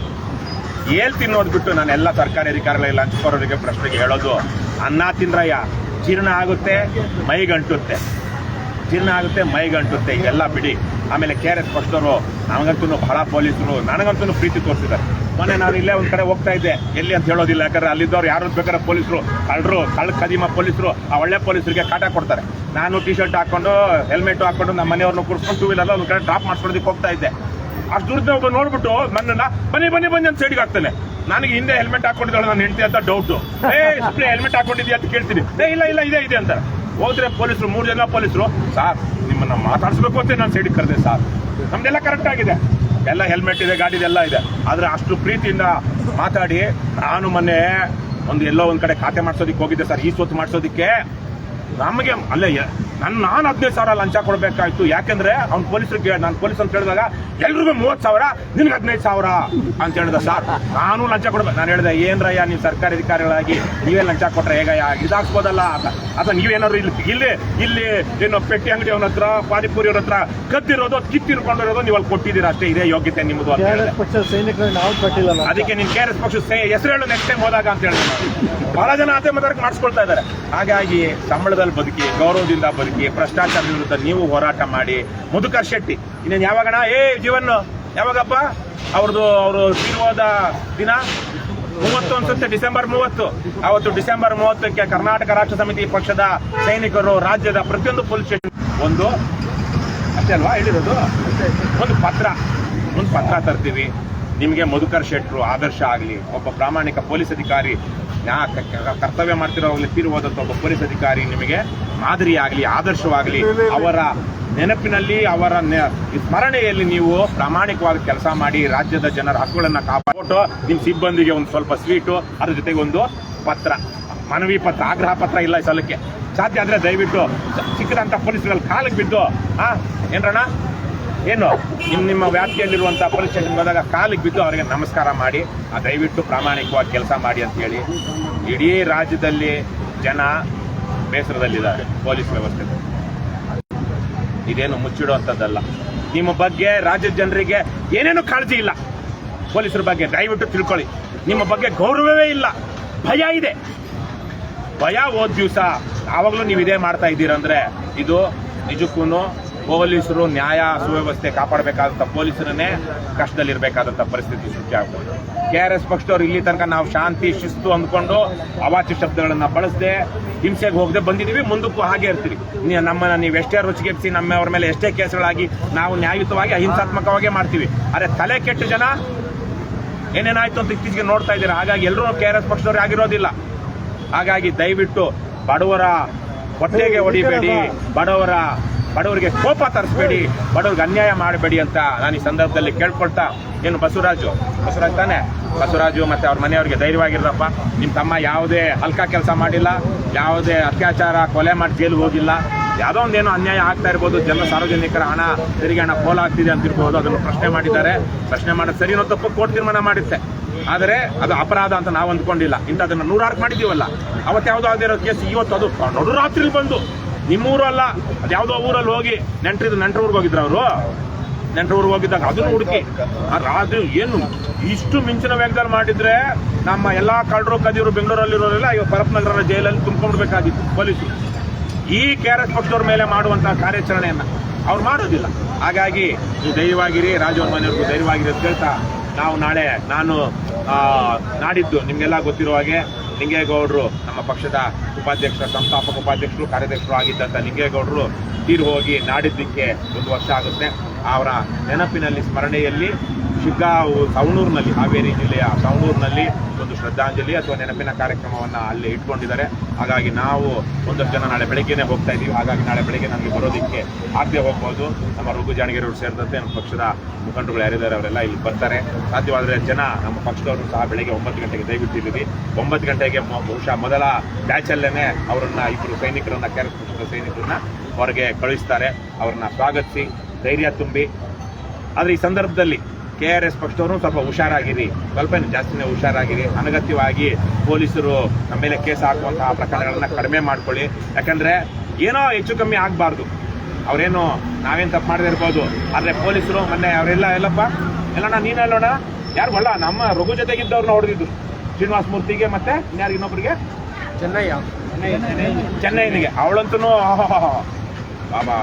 ಏಲ್ ತಿನ್ನೋದು ಬಿಟ್ಟು ನಾನು ಎಲ್ಲ ಸರ್ಕಾರಿ ಅಧಿಕಾರಿಗಳೆಲ್ಲ ಲಂಚಕೋರರಿಗೆ ಪ್ರಶ್ನೆಗೆ ಹೇಳೋದು ಅನ್ನ ತಿಂದ್ರಯ್ಯ. ಜೀರ್ಣ ಆಗುತ್ತೆ ಮೈಗಂಟುತ್ತೆ. ಜೀರ್ಣ ಆಗುತ್ತೆ ಮೈಗಂಟುತ್ತೆ ಇದೆಲ್ಲ ಬಿಡಿ. ಆಮೇಲೆ ಕೆ ಆರ್ ಎಸ್ ಪಕ್ಷದವರು ನನಗಂತೂ ಬಹಳ ಪೊಲೀಸರು, ನನಗಂತೂ ಪ್ರೀತಿ ತೋರಿಸಿದ್ದಾರೆ. ಮೊನ್ನೆ ನಾನು ಇಲ್ಲೇ ಒಂದು ಕಡೆ ಹೋಗ್ತಾ ಇದ್ದೆ. ಎಲ್ಲಿ ಅಂತ ಹೇಳೋದಿಲ್ಲ, ಯಾಕಂದ್ರೆ ಅಲ್ಲಿದ್ದವ್ರು ಯಾರು ಬೇಕಾದ್ರೆ ಪೊಲೀಸರು, ಕಳ್ಳರು ಕಳ್ಳ ಕದಿಮ ಪೊಲೀಸರು, ಆ ಒಳ್ಳೆ ಪೊಲೀಸರಿಗೆ ಕಾಟ ಕೊಡ್ತಾರೆ. ನಾನು ಟಿ ಶರ್ಟ್ ಹಾಕೊಂಡು ಹೆಲ್ಮೆಟ್ ಹಾಕೊಂಡು ನಮ್ಮ ಮನೆಯವ್ರನ್ನ ಕೂರಿಸ್ಕೊಂಡು ಟೂ ವೀಲರ್ ಒಂದು ಕಡೆ ಡ್ರಾಪ್ ಮಾಡ್ಸ್ಕೊಳೋದಕ್ಕೆ ಹೋಗ್ತಾ ಇದ್ದೆ. ಅಷ್ಟು ದೂರದ ಒಬ್ಬ ನೋಡ್ಬಿಟ್ಟು ನನ್ನನ್ನ, ಬನ್ನಿ ಬನ್ನಿ ಬನ್ನಿ ಅಂತ ಸೈಡ್ಗೆ ಹಾಕ್ತಾನೆ. ನನಗೆ ಹಿಂದೆ ಹೆಲ್ಮೆಟ್ ಹಾಕೊಂಡಿದ್ದಾಳೆ ನಾನು ಹೆಂಡತಿ ಅಂತ ಡೌಟ್ ಏ ಹೆಲ್ಮೆಟ್ ಹಾಕೊಂಡಿದ್ಯಾ ಅಂತ ಕೇಳ್ತೀನಿ. ಏ, ಇಲ್ಲ ಇಲ್ಲ, ಇದೆ ಇದೆ ಅಂತ ಹೋದ್ರೆ ಪೊಲೀಸರು, ಮೂರು ಜನ ಪೊಲೀಸರು, ಸಾರ್, ನಿಮ್ಮನ್ನ ಮಾತಾಡಿಸ್ಬೇಕು ಅಂತ ನಾನು ಸೈಡಿಗೆ ಕರೆದೆ, ಸಾರ್. ನಮ್ದೆಲ್ಲ ಕರೆಕ್ಟ್ ಆಗಿದೆ. ಎಲ್ಲ ಹೆಲ್ಮೆಟ್ ಇದೆ, ಗಾಡಿದೆಲ್ಲ ಇದೆ. ಆದ್ರೆ ಅಷ್ಟು ಪ್ರೀತಿಯಿಂದ ಮಾತಾಡಿ, ನಾನು ಮೊನ್ನೆ ಒಂದು ಎಲ್ಲೋ ಒಂದ್ ಕಡೆ ಖಾತೆ ಮಾಡ್ಸೋದಿಕ್ಕೆ ಹೋಗಿದ್ದೆ, ಸರ್. ಈ ಸೊತ್ತು ಮಾಡ್ಸೋದಿಕ್ಕೆ ನಮಗೆ ಅಲ್ಲೇ ನನ್ನ ನಾನು ಹದಿನೈದು ಸಾವಿರ ಲಂಚ ಕೊಡಬೇಕಾಯ್ತು. ಯಾಕೆಂದ್ರೆ ಅವ್ನು ಪೊಲೀಸರಿಗೆ ನಾನು ಪೊಲೀಸ್ ಅಂತ ಹೇಳಿದಾಗ ಎಲ್ರಿಗೂ ಮೂವತ್ತು ಸಾವಿರ ನಿನ್ಗೆ ಹದಿನೈದು ಸಾವಿರ ಅಂತ ಹೇಳಿದ ಸರ್. ನಾನು ಲಂಚ ಕೊಡ್ಬೇಕು. ನಾನು ಹೇಳಿದೆ ಏನ್ರಯ್ಯ ನೀವು ಸರ್ಕಾರಿ ಅಧಿಕಾರಿಗಳಾಗಿ ನೀವೇ ಲಂಚ ಕೊಟ್ರೆ ಹೇಗಯ್ಯ? ಇದಾಕ್ಸ್ಬೋದಲ್ಲ ಅಂತ. ಅಥವಾ ನೀವೇನಾದ್ರು ಇಲ್ಲಿ ಇಲ್ಲಿ ಇಲ್ಲಿ ಏನೋ ಪೆಟ್ಟಿ ಅಂಗಡಿ ಅವನ ಹತ್ರ ಪಾನಿಪುರಿ ಅವ್ರ ಹತ್ರ ಕದ್ದಿರೋದು ಕಿತ್ತಿರ್ಕೊಂಡಿರೋದು ನೀವು ಅಲ್ಲಿ ಕೊಟ್ಟಿದ್ದೀರಾ ಅಷ್ಟೇ. ಇದೇ ಯೋಗ್ಯತೆ ನಿಮ್ಮದು ಅದಕ್ಕೆ ನೀನು ಕೆ ಆರ್ ಎಸ್ ಪಕ್ಷ ಹೆಸರು ಹೇಳು ನೆಕ್ಸ್ಟ್ ಟೈಮ್ ಹೋದಾಗ ಅಂತ ಹೇಳಿದ್ರು ಬಹಳ ಜನ ಅದೇ ಮಾತಾಡಕ್ಕೆ ಮಾಡಿಸ್ಕೊಳ್ತಾ ಇದ್ದಾರೆ. ಹಾಗಾಗಿ ಸಂಬಳದಲ್ಲಿ ಬದುಕಿ, ಗೌರವದಿಂದ ಬದುಕಿ, ಭ್ರಷ್ಟಾಚಾರ ವಿರುದ್ಧ ನೀವು ಹೋರಾಟ ಮಾಡಿ. ಮುದುಕರ್ ಶೆಟ್ಟಿ, ಇನ್ನೇನು ಯಾವಾಗಣ ಏ, ಜೀವನ್, ಯಾವಾಗಪ್ಪ? ಅವ್ರದ್ದು ಅವರು ತೀರ್ವಾದ ದಿನ ಮೂವತ್ತು ಅನ್ಸುತ್ತೆ, ಡಿಸೆಂಬರ್ ಮೂವತ್ತು. ಅವತ್ತು ಡಿಸೆಂಬರ್ ಮೂವತ್ತಕ್ಕೆ ಕರ್ನಾಟಕ ರಾಷ್ಟ್ರ ಸಮಿತಿ ಪಕ್ಷದ ಸೈನಿಕರು ರಾಜ್ಯದ ಪ್ರತಿಯೊಂದು ಪೊಲೀಸ್ ಸ್ಟೇಷನ್ ಒಂದು, ಅಷ್ಟೇ ಅಲ್ವಾ ಹೇಳಿರೋದು? ಒಂದು ಪತ್ರ. ಒಂದು ಪತ್ರ ತರ್ತೀವಿ. ನಿಮಗೆ ಮಧುಕರ್ ಶೆಟ್ಟರು ಆದರ್ಶ ಆಗಲಿ, ಒಬ್ಬ ಪ್ರಾಮಾಣಿಕ ಪೊಲೀಸ್ ಅಧಿಕಾರಿ ಯಾ- ಕರ್ತವ್ಯ ಮಾಡ್ತಿರೋ ತೀರುವಾದಂಥ ಒಬ್ಬ ಪೊಲೀಸ್ ಅಧಿಕಾರಿ ನಿಮಗೆ ಮಾದರಿ ಆಗಲಿ, ಆದರ್ಶವಾಗಲಿ, ಅವರ ನೆನಪಿನಲ್ಲಿ, ಅವರ ಸ್ಮರಣೆಯಲ್ಲಿ ನೀವು ಪ್ರಾಮಾಣಿಕವಾಗಿ ಕೆಲಸ ಮಾಡಿ ರಾಜ್ಯದ ಜನರ ಹಕ್ಕುಗಳನ್ನ ಕಾಪಾಡೋ ನಿಮ್ಮ ಸಿಬ್ಬಂದಿಗೆ ಒಂದು ಸ್ವಲ್ಪ ಸ್ವೀಟು, ಅದ್ರ ಜೊತೆಗೆ ಒಂದು ಪತ್ರ. ಮನವಿ ಪತ್ರ, ಆಗ್ರಹ ಪತ್ರ ಇಲ್ಲ ಈ ಸಲಕ್ಕೆ. ಸಾಧ್ಯ ಆದ್ರೆ ದಯವಿಟ್ಟು ಸಿಕ್ಕಿದಂಥ ಪೊಲೀಸರಲ್ಲಿ ಕಾಲಿಗೆ ಬಿದ್ದು, ಆ, ಏನ್ರಣ್ಣ? ಏನು? ನಿಮ್ಮ ನಿಮ್ಮ ವ್ಯಾಪ್ತಿಯಲ್ಲಿರುವಂಥ ಪೊಲೀಸ್ ಹೋದಾಗ ಕಾಲಿಗೆ ಬಿದ್ದು ಅವರಿಗೆ ನಮಸ್ಕಾರ ಮಾಡಿ, ಆ ದಯವಿಟ್ಟು ಪ್ರಾಮಾಣಿಕವಾಗಿ ಕೆಲಸ ಮಾಡಿ ಅಂತ ಹೇಳಿ ಇಡೀ ರಾಜ್ಯದಲ್ಲಿ ಜನ ಬೇಸರದಲ್ಲಿದ್ದಾರೆ ಪೊಲೀಸ್ ವ್ಯವಸ್ಥೆ ಇದೇನು ಮುಚ್ಚಿಡುವಂಥದ್ದಲ್ಲ. ನಿಮ್ಮ ಬಗ್ಗೆ ರಾಜ್ಯದ ಜನರಿಗೆ ಏನೇನು ಕಾಳಜಿ ಇಲ್ಲ. ಪೊಲೀಸರ ಬಗ್ಗೆ ದಯವಿಟ್ಟು ತಿಳ್ಕೊಳ್ಳಿ. ನಿಮ್ಮ ಬಗ್ಗೆ ಗೌರವವೇ ಇಲ್ಲ. ಭಯ ಇದೆ. ಭಯ ಹೋದ ದಿವಸ ಯಾವಾಗಲೂ ನೀವು ಇದೇ ಮಾಡ್ತಾ ಇದ್ದೀರಂದ್ರೆ ಇದು ನಿಜಕ್ಕೂ ಪೊಲೀಸರು ನ್ಯಾಯ ಸುವ್ಯವಸ್ಥೆ ಕಾಪಾಡಬೇಕಾದಂಥ ಪೊಲೀಸರನ್ನೇ ಕಷ್ಟದಲ್ಲಿರಬೇಕಾದಂಥ ಪರಿಸ್ಥಿತಿ ಸೃಷ್ಟಿ ಆಗ್ಬೋದು. ಕೆ ಆರ್ ಎಸ್ ಪಕ್ಷದವ್ರು ಇಲ್ಲಿ ತನಕ ನಾವು ಶಾಂತಿ, ಶಿಸ್ತು ಅಂದ್ಕೊಂಡು ಅವಾಚ್ಯ ಶಬ್ದಗಳನ್ನು ಬಳಸದೆ ಹಿಂಸೆಗೆ ಹೋಗದೆ ಬಂದಿದ್ದೀವಿ, ಮುಂದಕ್ಕೂ ಹಾಗೆ ಇರ್ತೀವಿ ನಮ್ಮನ್ನು ನೀವು ಎಷ್ಟೇ ರುಚಿಗೆಪ್ಸಿ ನಮ್ಮವ್ರ ಮೇಲೆ ಎಷ್ಟೇ ಕೇಸುಗಳಾಗಿ ನಾವು ನ್ಯಾಯಯುತವಾಗಿ ಅಹಿಂಸಾತ್ಮಕವಾಗಿ ಮಾಡ್ತೀವಿ. ಆದರೆ ತಲೆ ಕೆಟ್ಟ ಜನ, ಏನೇನಾಯ್ತು ಅಂತ ಇತ್ತೀಚೆಗೆ ನೋಡ್ತಾ ಇದ್ದೀರಾ? ಹಾಗಾಗಿ ಎಲ್ಲರೂ ಕೆ ಆರ್ ಎಸ್ ಪಕ್ಷದವ್ರು ಆಗಿರೋದಿಲ್ಲ. ಹಾಗಾಗಿ ದಯವಿಟ್ಟು ಬಡವರ ಹೊಟ್ಟೆಗೆ ಹೊಡಿಬೇಡಿ. ಬಡವರ ಬಡವರಿಗೆ ಕೋಪ ತರಿಸ್ಬೇಡಿ. ಬಡವ್ರಿಗೆ ಅನ್ಯಾಯ ಮಾಡಬೇಡಿ ಅಂತ ನಾನು ಈ ಸಂದರ್ಭದಲ್ಲಿ ಕೇಳ್ಕೊಳ್ತಾ ಏನು ಬಸವರಾಜು. ಬಸವರಾಜ್ ತಾನೆ? ಬಸವರಾಜು ಮತ್ತೆ ಅವ್ರ ಮನೆಯವ್ರಿಗೆ ಧೈರ್ಯವಾಗಿರಪ್ಪ ನಿಮ್ಮ ತಮ್ಮ ಯಾವುದೇ ಹಲ್ಕ ಕೆಲಸ ಮಾಡಿಲ್ಲ, ಯಾವುದೇ ಅತ್ಯಾಚಾರ, ಕೊಲೆ ಮಾಡಿ ಜೈಲಿಗೆ ಹೋಗಿಲ್ಲ. ಯಾವುದೋ ಒಂದೇನೋ ಅನ್ಯಾಯ ಆಗ್ತಾ ಇರ್ಬೋದು. ಜನ ಸಾರ್ವಜನಿಕರ ಹಣ, ತೆರಿಗೆ ಹಣ ಪೋಲಾಗ್ತಿದೆ ಅಂತ ಇರ್ಬೋದು ಅದನ್ನು ಪ್ರಶ್ನೆ ಮಾಡಿದ್ದಾರೆ. ಪ್ರಶ್ನೆ ಮಾಡೋದು ಸರಿನೋ ತಪ್ಪು ಕೋರ್ಟ್ ತೀರ್ಮಾನ ಮಾಡುತ್ತೆ. ಆದರೆ ಅದು ಅಪರಾಧ ಅಂತ ನಾವು ಅಂದ್ಕೊಂಡಿಲ್ಲ. ಇಂಥದನ್ನು ನೂರಾರು ಮಾಡಿದ್ದೀವಲ್ಲ. ಅವತ್ತು ಯಾವುದೋ ಆಗದಿರೋ ಕೇಸ್? ಇವತ್ತು ಅದು ನಡುರಾತ್ರಿ ಬಂದು. ನಿಮ್ಮೂರು ಅಲ್ಲ, ಅದು ಯಾವುದೋ ಊರಲ್ಲಿ ಹೋಗಿ ನೆಂಟ್ರಿದ್ದು ನೆಂಟ್ರ ಊರಿಗೆ ಹೋಗಿದ್ರು ಅವರು? ನೆಂಟ್ರ ಊರಿಗೆ ಹೋಗಿದ್ದಾಗ ಅದನ್ನು ಹುಡುಕಿ. ರಾಜ ಏನು ಇಷ್ಟು ಮಿಂಚಿನ ವೇಗದಲ್ಲಿ ಮಾಡಿದ್ರೆ ನಮ್ಮ ಎಲ್ಲಾ ಕಳ್ಳರು ಕದಿಯವರು ಬೆಂಗಳೂರಲ್ಲಿರೋರೆಲ್ಲ ಇವಾಗ ಪರಪನಗರ ಜೈಲಲ್ಲಿ ತುಂಬಿಕೊಂಡ್ಬೇಕಾಗಿತ್ತು ಪೊಲೀಸರು ಈ ಕೆ ಆರ್ ಎಸ್ ಪಕ್ಷದವ್ರ ಮೇಲೆ ಮಾಡುವಂತಹ ಕಾರ್ಯಾಚರಣೆಯನ್ನ ಅವ್ರು ಮಾಡೋದಿಲ್ಲ. ಹಾಗಾಗಿ ನೀವು ಧೈರ್ಯವಾಗಿರಿ ರಾಜವನ್ ಮನೆಯವ್ರಿಗೂ ಧೈರ್ಯವಾಗಿರಿ ಅಂತ ಹೇಳ್ತಾ ನಾವು ನಾಳೆ ನಾನು ನಾಡಿದ್ದು ನಿಮಗೆಲ್ಲ ಗೊತ್ತಿರುವ ಹಾಗೆ ಲಿಂಗೇಗೌಡರು ನಮ್ಮ ಪಕ್ಷದ ಉಪಾಧ್ಯಕ್ಷ, ಸಂಸ್ಥಾಪಕ ಉಪಾಧ್ಯಕ್ಷರು ಕಾರ್ಯಾಧ್ಯಕ್ಷರು ಆಗಿದ್ದಂಥ ಲಿಂಗೇಗೌಡರು ತೀರು ಹೋಗಿ ನಾಡಿದ್ದಕ್ಕೆ ಒಂದು ವರ್ಷ ಆಗುತ್ತೆ. ಅವರ ನೆನಪಿನಲ್ಲಿ, ಸ್ಮರಣೆಯಲ್ಲಿ ಶಿಗ್ಗಾಂವ್ ಸವಣೂರಿನಲ್ಲಿ ಹಾವೇರಿ ಜಿಲ್ಲೆಯ ಸವಣೂರಿನಲ್ಲಿ ಒಂದು ಶ್ರದ್ಧಾಂಜಲಿ ಅಥವಾ ನೆನಪಿನ ಕಾರ್ಯಕ್ರಮವನ್ನ ಅಲ್ಲಿ ಇಟ್ಕೊಂಡಿದ್ದಾರೆ. ಹಾಗಾಗಿ ನಾವು ಒಂದಷ್ಟು ಜನ ನಾಳೆ ಬೆಳಗ್ಗೆನೇ ಹೋಗ್ತಾ ಇದ್ದೀವಿ. ಹಾಗಾಗಿ ನಾಳೆ ಬೆಳಗ್ಗೆ ನಮಗೆ ಬರೋದಕ್ಕೆ ಆಗದೆ ಹೋಗ್ಬೋದು. ನಮ್ಮ ರಘು ಜಾಣಗೆರವರು ಸೇರಿದಂತೆ ನಮ್ಮ ಪಕ್ಷದ ಮುಖಂಡರುಗಳು ಯಾರಿದ್ದಾರೆ ಅವರೆಲ್ಲ ಇಲ್ಲಿ ಬರ್ತಾರೆ. ಸಾಧ್ಯವಾದರೆ ಜನ ನಮ್ಮ ಪಕ್ಷದವರು ಸಹ ಬೆಳಗ್ಗೆ ಒಂಬತ್ತು ಗಂಟೆಗೆ ದಯವಿಟ್ಟಿದ್ದೀವಿ ಒಂಬತ್ತು ಗಂಟೆಗೆ ಬಹುಶಃ ಮೊದಲ ಬ್ಯಾಚಲ್ಲೇನೆ ಅವರನ್ನು ಇಬ್ಬರು ಸೈನಿಕರನ್ನ, ಕೆರೆ ಪಕ್ಷದ ಸೈನಿಕರನ್ನ ಹೊರಗೆ ಕಳಿಸ್ತಾರೆ ಅವ್ರನ್ನ ಸ್ವಾಗತಿಸಿ, ಧೈರ್ಯ ತುಂಬಿ. ಆದರೆ ಈ ಸಂದರ್ಭದಲ್ಲಿ ಕೆ ಆರ್ ಎಸ್ ಪಕ್ಷದವರು ಸ್ವಲ್ಪ ಹುಷಾರಾಗಿರಿ. ಸ್ವಲ್ಪ ಜಾಸ್ತಿನೇ ಹುಷಾರಾಗಿರಿ. ಅನಗತ್ಯವಾಗಿ ಪೊಲೀಸರು ನಮ್ಮ ಮೇಲೆ ಕೇಸ್ ಹಾಕುವಂತಹ ಪ್ರಕರಣಗಳನ್ನ ಕಡಿಮೆ ಮಾಡ್ಕೊಳ್ಳಿ. ಯಾಕಂದ್ರೆ ಏನೋ ಹೆಚ್ಚು ಕಮ್ಮಿ ಆಗಬಾರ್ದು. ಅವರೇನು ನಾವೇನು ತಪ್ಪು ಮಾಡದೇ ಇರ್ಬೋದು. ಆದ್ರೆ ಪೊಲೀಸರು ಮೊನ್ನೆ ಅವರೆಲ್ಲ ಎಲ್ಲಪ್ಪ ಎಲ್ಲಣ್ಣ ನೀನು ಅಲ್ಲೋಣ ಯಾರು ಒಳ್ಳ ನಮ್ಮ ರಘು ಜೊತೆಗಿದ್ದವ್ರನ್ನ ಹೊಡೆದಿದ್ದು. ಶ್ರೀನಿವಾಸ ಮೂರ್ತಿಗೆ ಮತ್ತೆ ಇನ್ಯಾರು ಇನ್ನೊಬ್ರಿಗೆ? ಚೆನ್ನೈ ಚೆನ್ನೈನಿಗೆ ಅವಳಂತೂ ಬಾಬಾ.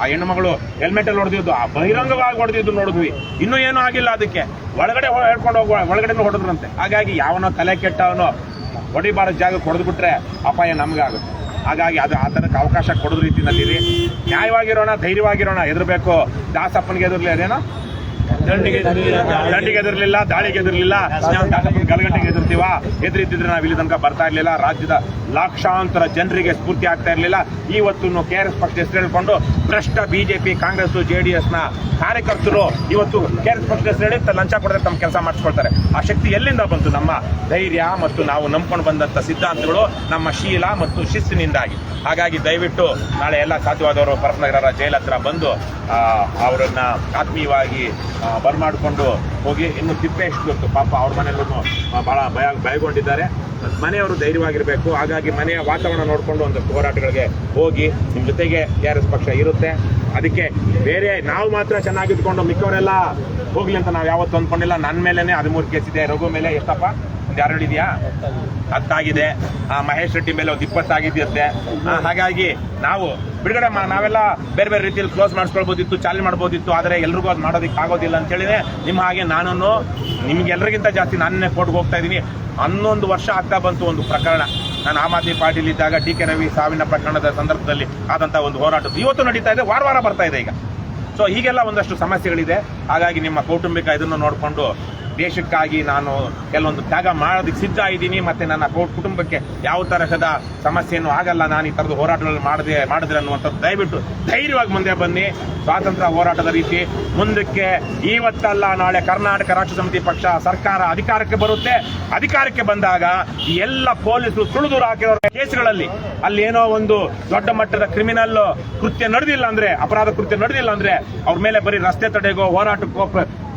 ಆ ಹೆಣ್ಣುಮಗಳು ಹೆಲ್ಮೆಟ್ ಅಲ್ಲಿ ಹೊಡೆದಿದ್ದು, ಆ ಬಹಿರಂಗವಾಗಿ ಹೊಡೆದಿದ್ದು ನೋಡಿದ್ವಿ. ಇನ್ನೂ ಏನೂ ಆಗಿಲ್ಲ ಅದಕ್ಕೆ. ಒಳಗಡೆ ಹೇಳ್ಕೊಂಡು ಹೋಗುವ ಒಳಗಡೆ ಹೊಡೆದ್ರಂತೆ. ಹಾಗಾಗಿ ಯಾವನೋ ತಲೆ ಕೆಟ್ಟವನೋ ಹೊಡಿಬಾರದ ಜಾಗಕ್ಕೆ ಹೊಡೆದು ಬಿಟ್ರೆ ಅಪಾಯ ನಮ್ಗಾಗುತ್ತೆ. ಹಾಗಾಗಿ ಅದು ಆ ಥರಕ್ಕೆ ಅವಕಾಶ ಕೊಡೋದು ರೀತಿನಲ್ಲಿ ನ್ಯಾಯವಾಗಿರೋಣ, ಧೈರ್ಯವಾಗಿರೋಣ, ಹೆದರಬೇಕು. ದಾಸಪ್ಪನಿಗೆ ಎದುರ್ಲಿ ಅದೇನೋ? ದಂಡಿಗೆ ಎದುರಲಿಲ್ಲ, ದಾಳಿಗೆ ಎದುರಲಿಲ್ಲ. ನಾವು ಗಲಗಟ್ಟಿಗೆ ಎದುರ್ತೀವ? ಎದುರಿದ್ದಿದ್ರೆ ನಾವು ಇಲ್ಲಿ ತನಕ ಬರ್ತಾ ಇರಲಿಲ್ಲ. ರಾಜ್ಯದ ಲಕ್ಷಾಂತರ ಜನರಿಗೆ ಸ್ಫೂರ್ತಿ ಆಗ್ತಾ ಇರಲಿಲ್ಲ. ಇವತ್ತು ಕೆ ಆರ್ ಎಸ್ ಪಕ್ಷ ಹೆಸರು ಹೇಳ್ಕೊಂಡು ಭ್ರಷ್ಟ ಬಿಜೆಪಿ, ಕಾಂಗ್ರೆಸ್ ಜೆಡಿಎಸ್ನ ಕಾರ್ಯಕರ್ತರು ಇವತ್ತು ಕೆ ಆರ್ ಎಸ್ ಪಕ್ಷದ ಹೆಸರು ಹೇಳಿ ಲಂಚ ಕೊಡದೆ ತಮ್ಮ ಕೆಲಸ ಮಾಡಿಸ್ಕೊಳ್ತಾರೆ. ಆ ಶಕ್ತಿ ಎಲ್ಲಿಂದ ಬಂತು? ನಮ್ಮ ಧೈರ್ಯ ಮತ್ತು ನಾವು ನಂಬ್ಕೊಂಡು ಬಂದಂತ ಸಿದ್ಧಾಂತಗಳು ನಮ್ಮ ಶೀಲ ಮತ್ತು ಶಿಸ್ತಿನಿಂದಾಗಿ. ಹಾಗಾಗಿ ದಯವಿಟ್ಟು ನಾಳೆ ಎಲ್ಲ ಸಾಧ್ಯವಾದವರು ಪರಪನಗರ ಜೈಲ್ ಹತ್ರ ಬಂದು ಅವರನ್ನ ಆತ್ಮೀಯವಾಗಿ ಬರ್ಮಾಡ್ಕೊಂಡು ಹೋಗಿ ಇನ್ನು ತಿಪ್ಪೇಶ್ ಗೊತ್ತು? ಪಾಪ ಅವ್ರ ಮನೆಯಲ್ಲೂ ಬಹಳ ಭಯ, ಭಯಗೊಂಡಿದ್ದಾರೆ. ಮನೆಯವರು ಧೈರ್ಯವಾಗಿರಬೇಕು. ಹಾಗಾಗಿ ಮನೆಯ ವಾತಾವರಣ ನೋಡಿಕೊಂಡು ಒಂದು ಹೋರಾಟಗಳಿಗೆ ಹೋಗಿ ನಿಮ್ಮ ಜೊತೆಗೆ ಕೆ ಆರ್ ಎಸ್ ಪಕ್ಷ ಇರುತ್ತೆ. ಅದಕ್ಕೆ ಬೇರೆ ನಾವು ಮಾತ್ರ ಚೆನ್ನಾಗಿದ್ಕೊಂಡು ಮಿಕ್ಕವರೆಲ್ಲ ಹೋಗ್ಲಿ ಅಂತ ನಾವು ಯಾವತ್ತೂ ಅಂದ್ಕೊಂಡಿಲ್ಲ ನನ್ನ ಮೇಲೇ ಹದಿಮೂರು ಕೇಸ್ ಇದೆ. ರಘು ಮೇಲೆ ಎಷ್ಟಪ್ಪ? ಎರಡು ಇದೆಯಾ? ಹತ್ತಾಗಿದೆ. ಆ, ಮಹೇಶ್ ರೆಡ್ಡಿ ಮೇಲೆ ಒಂದು ಇಪ್ಪತ್ತಾಗಿದ್ಯಂತೆ. ಹಾಗಾಗಿ ನಾವು ಬಿಡುಗಡೆ ನಾವೆಲ್ಲ ಬೇರೆ ಬೇರೆ ರೀತಿಯಲ್ಲಿ ಕ್ಲೋಸ್ ಮಾಡಿಸ್ಕೊಳ್ಬೋದಿತ್ತು ಚಾಲನೆ ಮಾಡ್ಬೋದಿತ್ತು ಆದರೆ ಎಲ್ರಿಗೂ ಅದು ಮಾಡೋದಕ್ಕೆ ಆಗೋದಿಲ್ಲ ಅಂತೇಳಿನೇ ನಿಮ್ಮ ಹಾಗೆ ನಾನು ನಿಮ್ಗೆಲ್ಲರಿಗಿಂತ ಜಾಸ್ತಿ ನಾನೇ ಕೋರ್ಟ್ಗೆ ಹೋಗ್ತಾ ಇದ್ದೀನಿ. ಹನ್ನೊಂದು ವರ್ಷ ಆಗ್ತಾ ಬಂತು ಒಂದು ಪ್ರಕರಣ. ನಾನು ಆಮ್ ಆದ್ಮಿ ಪಾರ್ಟಿಲಿ ಇದ್ದಾಗ ಡಿ ಕೆ ರವಿ ಸಾವಿನ ಪ್ರಕರಣದ ಸಂದರ್ಭದಲ್ಲಿ ಆದಂತ ಒಂದು ಹೋರಾಟ ಇವತ್ತು ನಡೀತಾ ಇದೆ ವಾರ ವಾರ ಬರ್ತಾ ಇದೆ ಈಗ. ಸೊ ಹೀಗೆಲ್ಲ ಒಂದಷ್ಟು ಸಮಸ್ಯೆಗಳಿದೆ. ಹಾಗಾಗಿ ನಿಮ್ಮ ಕೌಟುಂಬಿಕ ಇದನ್ನು ನೋಡಿಕೊಂಡು ದೇಶಕ್ಕಾಗಿ ನಾನು ಕೆಲವೊಂದು ತ್ಯಾಗ ಮಾಡೋದಕ್ಕೆ ಸಿದ್ಧ ಇದ್ದೀನಿ, ಮತ್ತೆ ನನ್ನ ಕುಟುಂಬಕ್ಕೆ ಯಾವ ತರಹದ ಸಮಸ್ಯೆಯನ್ನು ಆಗಲ್ಲ. ನಾನು ಈ ಥರದ ಹೋರಾಟಗಳನ್ನು ಮಾಡದೆ ಮಾಡಿದ್ರೆ ಅನ್ನುವಂಥದ್ದು ದಯವಿಟ್ಟು ಧೈರ್ಯವಾಗಿ ಮುಂದೆ ಬನ್ನಿ. ಸ್ವಾತಂತ್ರ್ಯ ಹೋರಾಟದ ರೀತಿ ಮುಂದಕ್ಕೆ ಇವತ್ತಲ್ಲ ನಾಳೆ ಕರ್ನಾಟಕ ರಾಷ್ಟ್ರ ಸಮಿತಿ ಪಕ್ಷ ಸರ್ಕಾರ ಅಧಿಕಾರಕ್ಕೆ ಬರುತ್ತೆ. ಅಧಿಕಾರಕ್ಕೆ ಬಂದಾಗ ಎಲ್ಲ ಪೊಲೀಸರು ತುಳಿದು ಹಾಕಿರೋ ಕೇಸ್ಗಳಲ್ಲಿ ಅಲ್ಲಿ ಏನೋ ಒಂದು ದೊಡ್ಡ ಮಟ್ಟದ ಕ್ರಿಮಿನಲ್ ಕೃತ್ಯ ನಡೆದಿಲ್ಲ ಅಂದ್ರೆ, ಅಪರಾಧ ಕೃತ್ಯ ನಡೆದಿಲ್ಲ ಅಂದ್ರೆ, ಅವ್ರ ಮೇಲೆ ಬರೀ ರಸ್ತೆ ತಡೆಗೋ, ಹೋರಾಟಕ್ಕೋ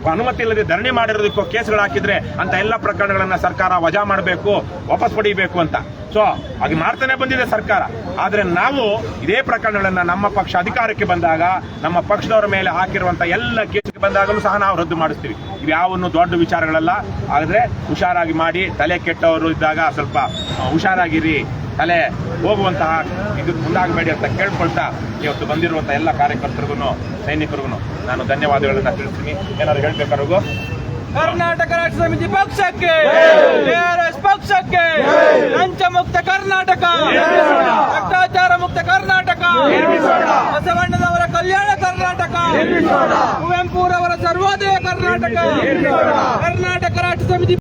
ಅನುಮತಿ ಇಲ್ಲದೆ ಧರಣಿ ಮಾಡಿರೋದಕ್ಕೂ ಕೇಸ್ಗಳು ಹಾಕಿದ್ರೆ ಅಂತ ಎಲ್ಲ ಪ್ರಕರಣಗಳನ್ನ ಸರ್ಕಾರ ವಜಾ ಮಾಡಬೇಕು, ವಾಪಸ್ ಪಡಿಬೇಕು ಅಂತ. ಸೊ ಹಾಗೆ ಮಾಡ್ತಾನೆ ಬಂದಿದೆ ಸರ್ಕಾರ. ಆದರೆ ನಾವು ಇದೇ ಪ್ರಕರಣಗಳನ್ನ ನಮ್ಮ ಪಕ್ಷ ಅಧಿಕಾರಕ್ಕೆ ಬಂದಾಗ, ನಮ್ಮ ಪಕ್ಷದವರ ಮೇಲೆ ಹಾಕಿರುವಂತ ಎಲ್ಲ ಕೇಸ್ಗೆ ಬಂದಾಗಲೂ ಸಹ ನಾವು ರದ್ದು ಮಾಡಿಸ್ತೀವಿ. ಇವ್ಯಾವನ್ನು ದೊಡ್ಡ ವಿಚಾರಗಳಲ್ಲ. ಆದರೆ ಹುಷಾರಾಗಿ ಮಾಡಿ, ತಲೆ ಕೆಟ್ಟವರು ಇದ್ದಾಗ ಸ್ವಲ್ಪ ಹುಷಾರಾಗಿರಿ ತಲೆ ಹೋಗುವಂತಹ ಇದು ಮುಂದಾಗಬೇಡಿ ಅಂತ ಕೇಳ್ಕೊಳ್ತಾ ಇವತ್ತು ಬಂದಿರುವಂತಹ ಎಲ್ಲ ಕಾರ್ಯಕರ್ತರಿಗೂ, ಸೈನಿಕರಿಗೂ ನಾನು ಧನ್ಯವಾದಗಳನ್ನ ತಿಳಿಸ್ತೀನಿ. ಏನಾದ್ರು ಹೇಳ್ಬೇಕಾರು ಕರ್ನಾಟಕ ರಾಜ್ಯ ಸಮಿತಿ ಪಕ್ಷಕ್ಕೆ ಎಸ್ ಪಕ್ಷಕ್ಕೆ, ಲಂಚ ಮುಕ್ತ ಕರ್ನಾಟಕ ಭ್ರಷ್ಟಾಚಾರ ಮುಕ್ತ ಕರ್ನಾಟಕ, ಬಸವಣ್ಣನವರ ಕಲ್ಯಾಣ ಕರ್ನಾಟಕ, ಕುವೆಂಪುರವರ ಸರ್ವೋದಯ ಕರ್ನಾಟಕ ಕರ್ನಾಟಕ ರಾಜ್ಯ ಸಮಿತಿ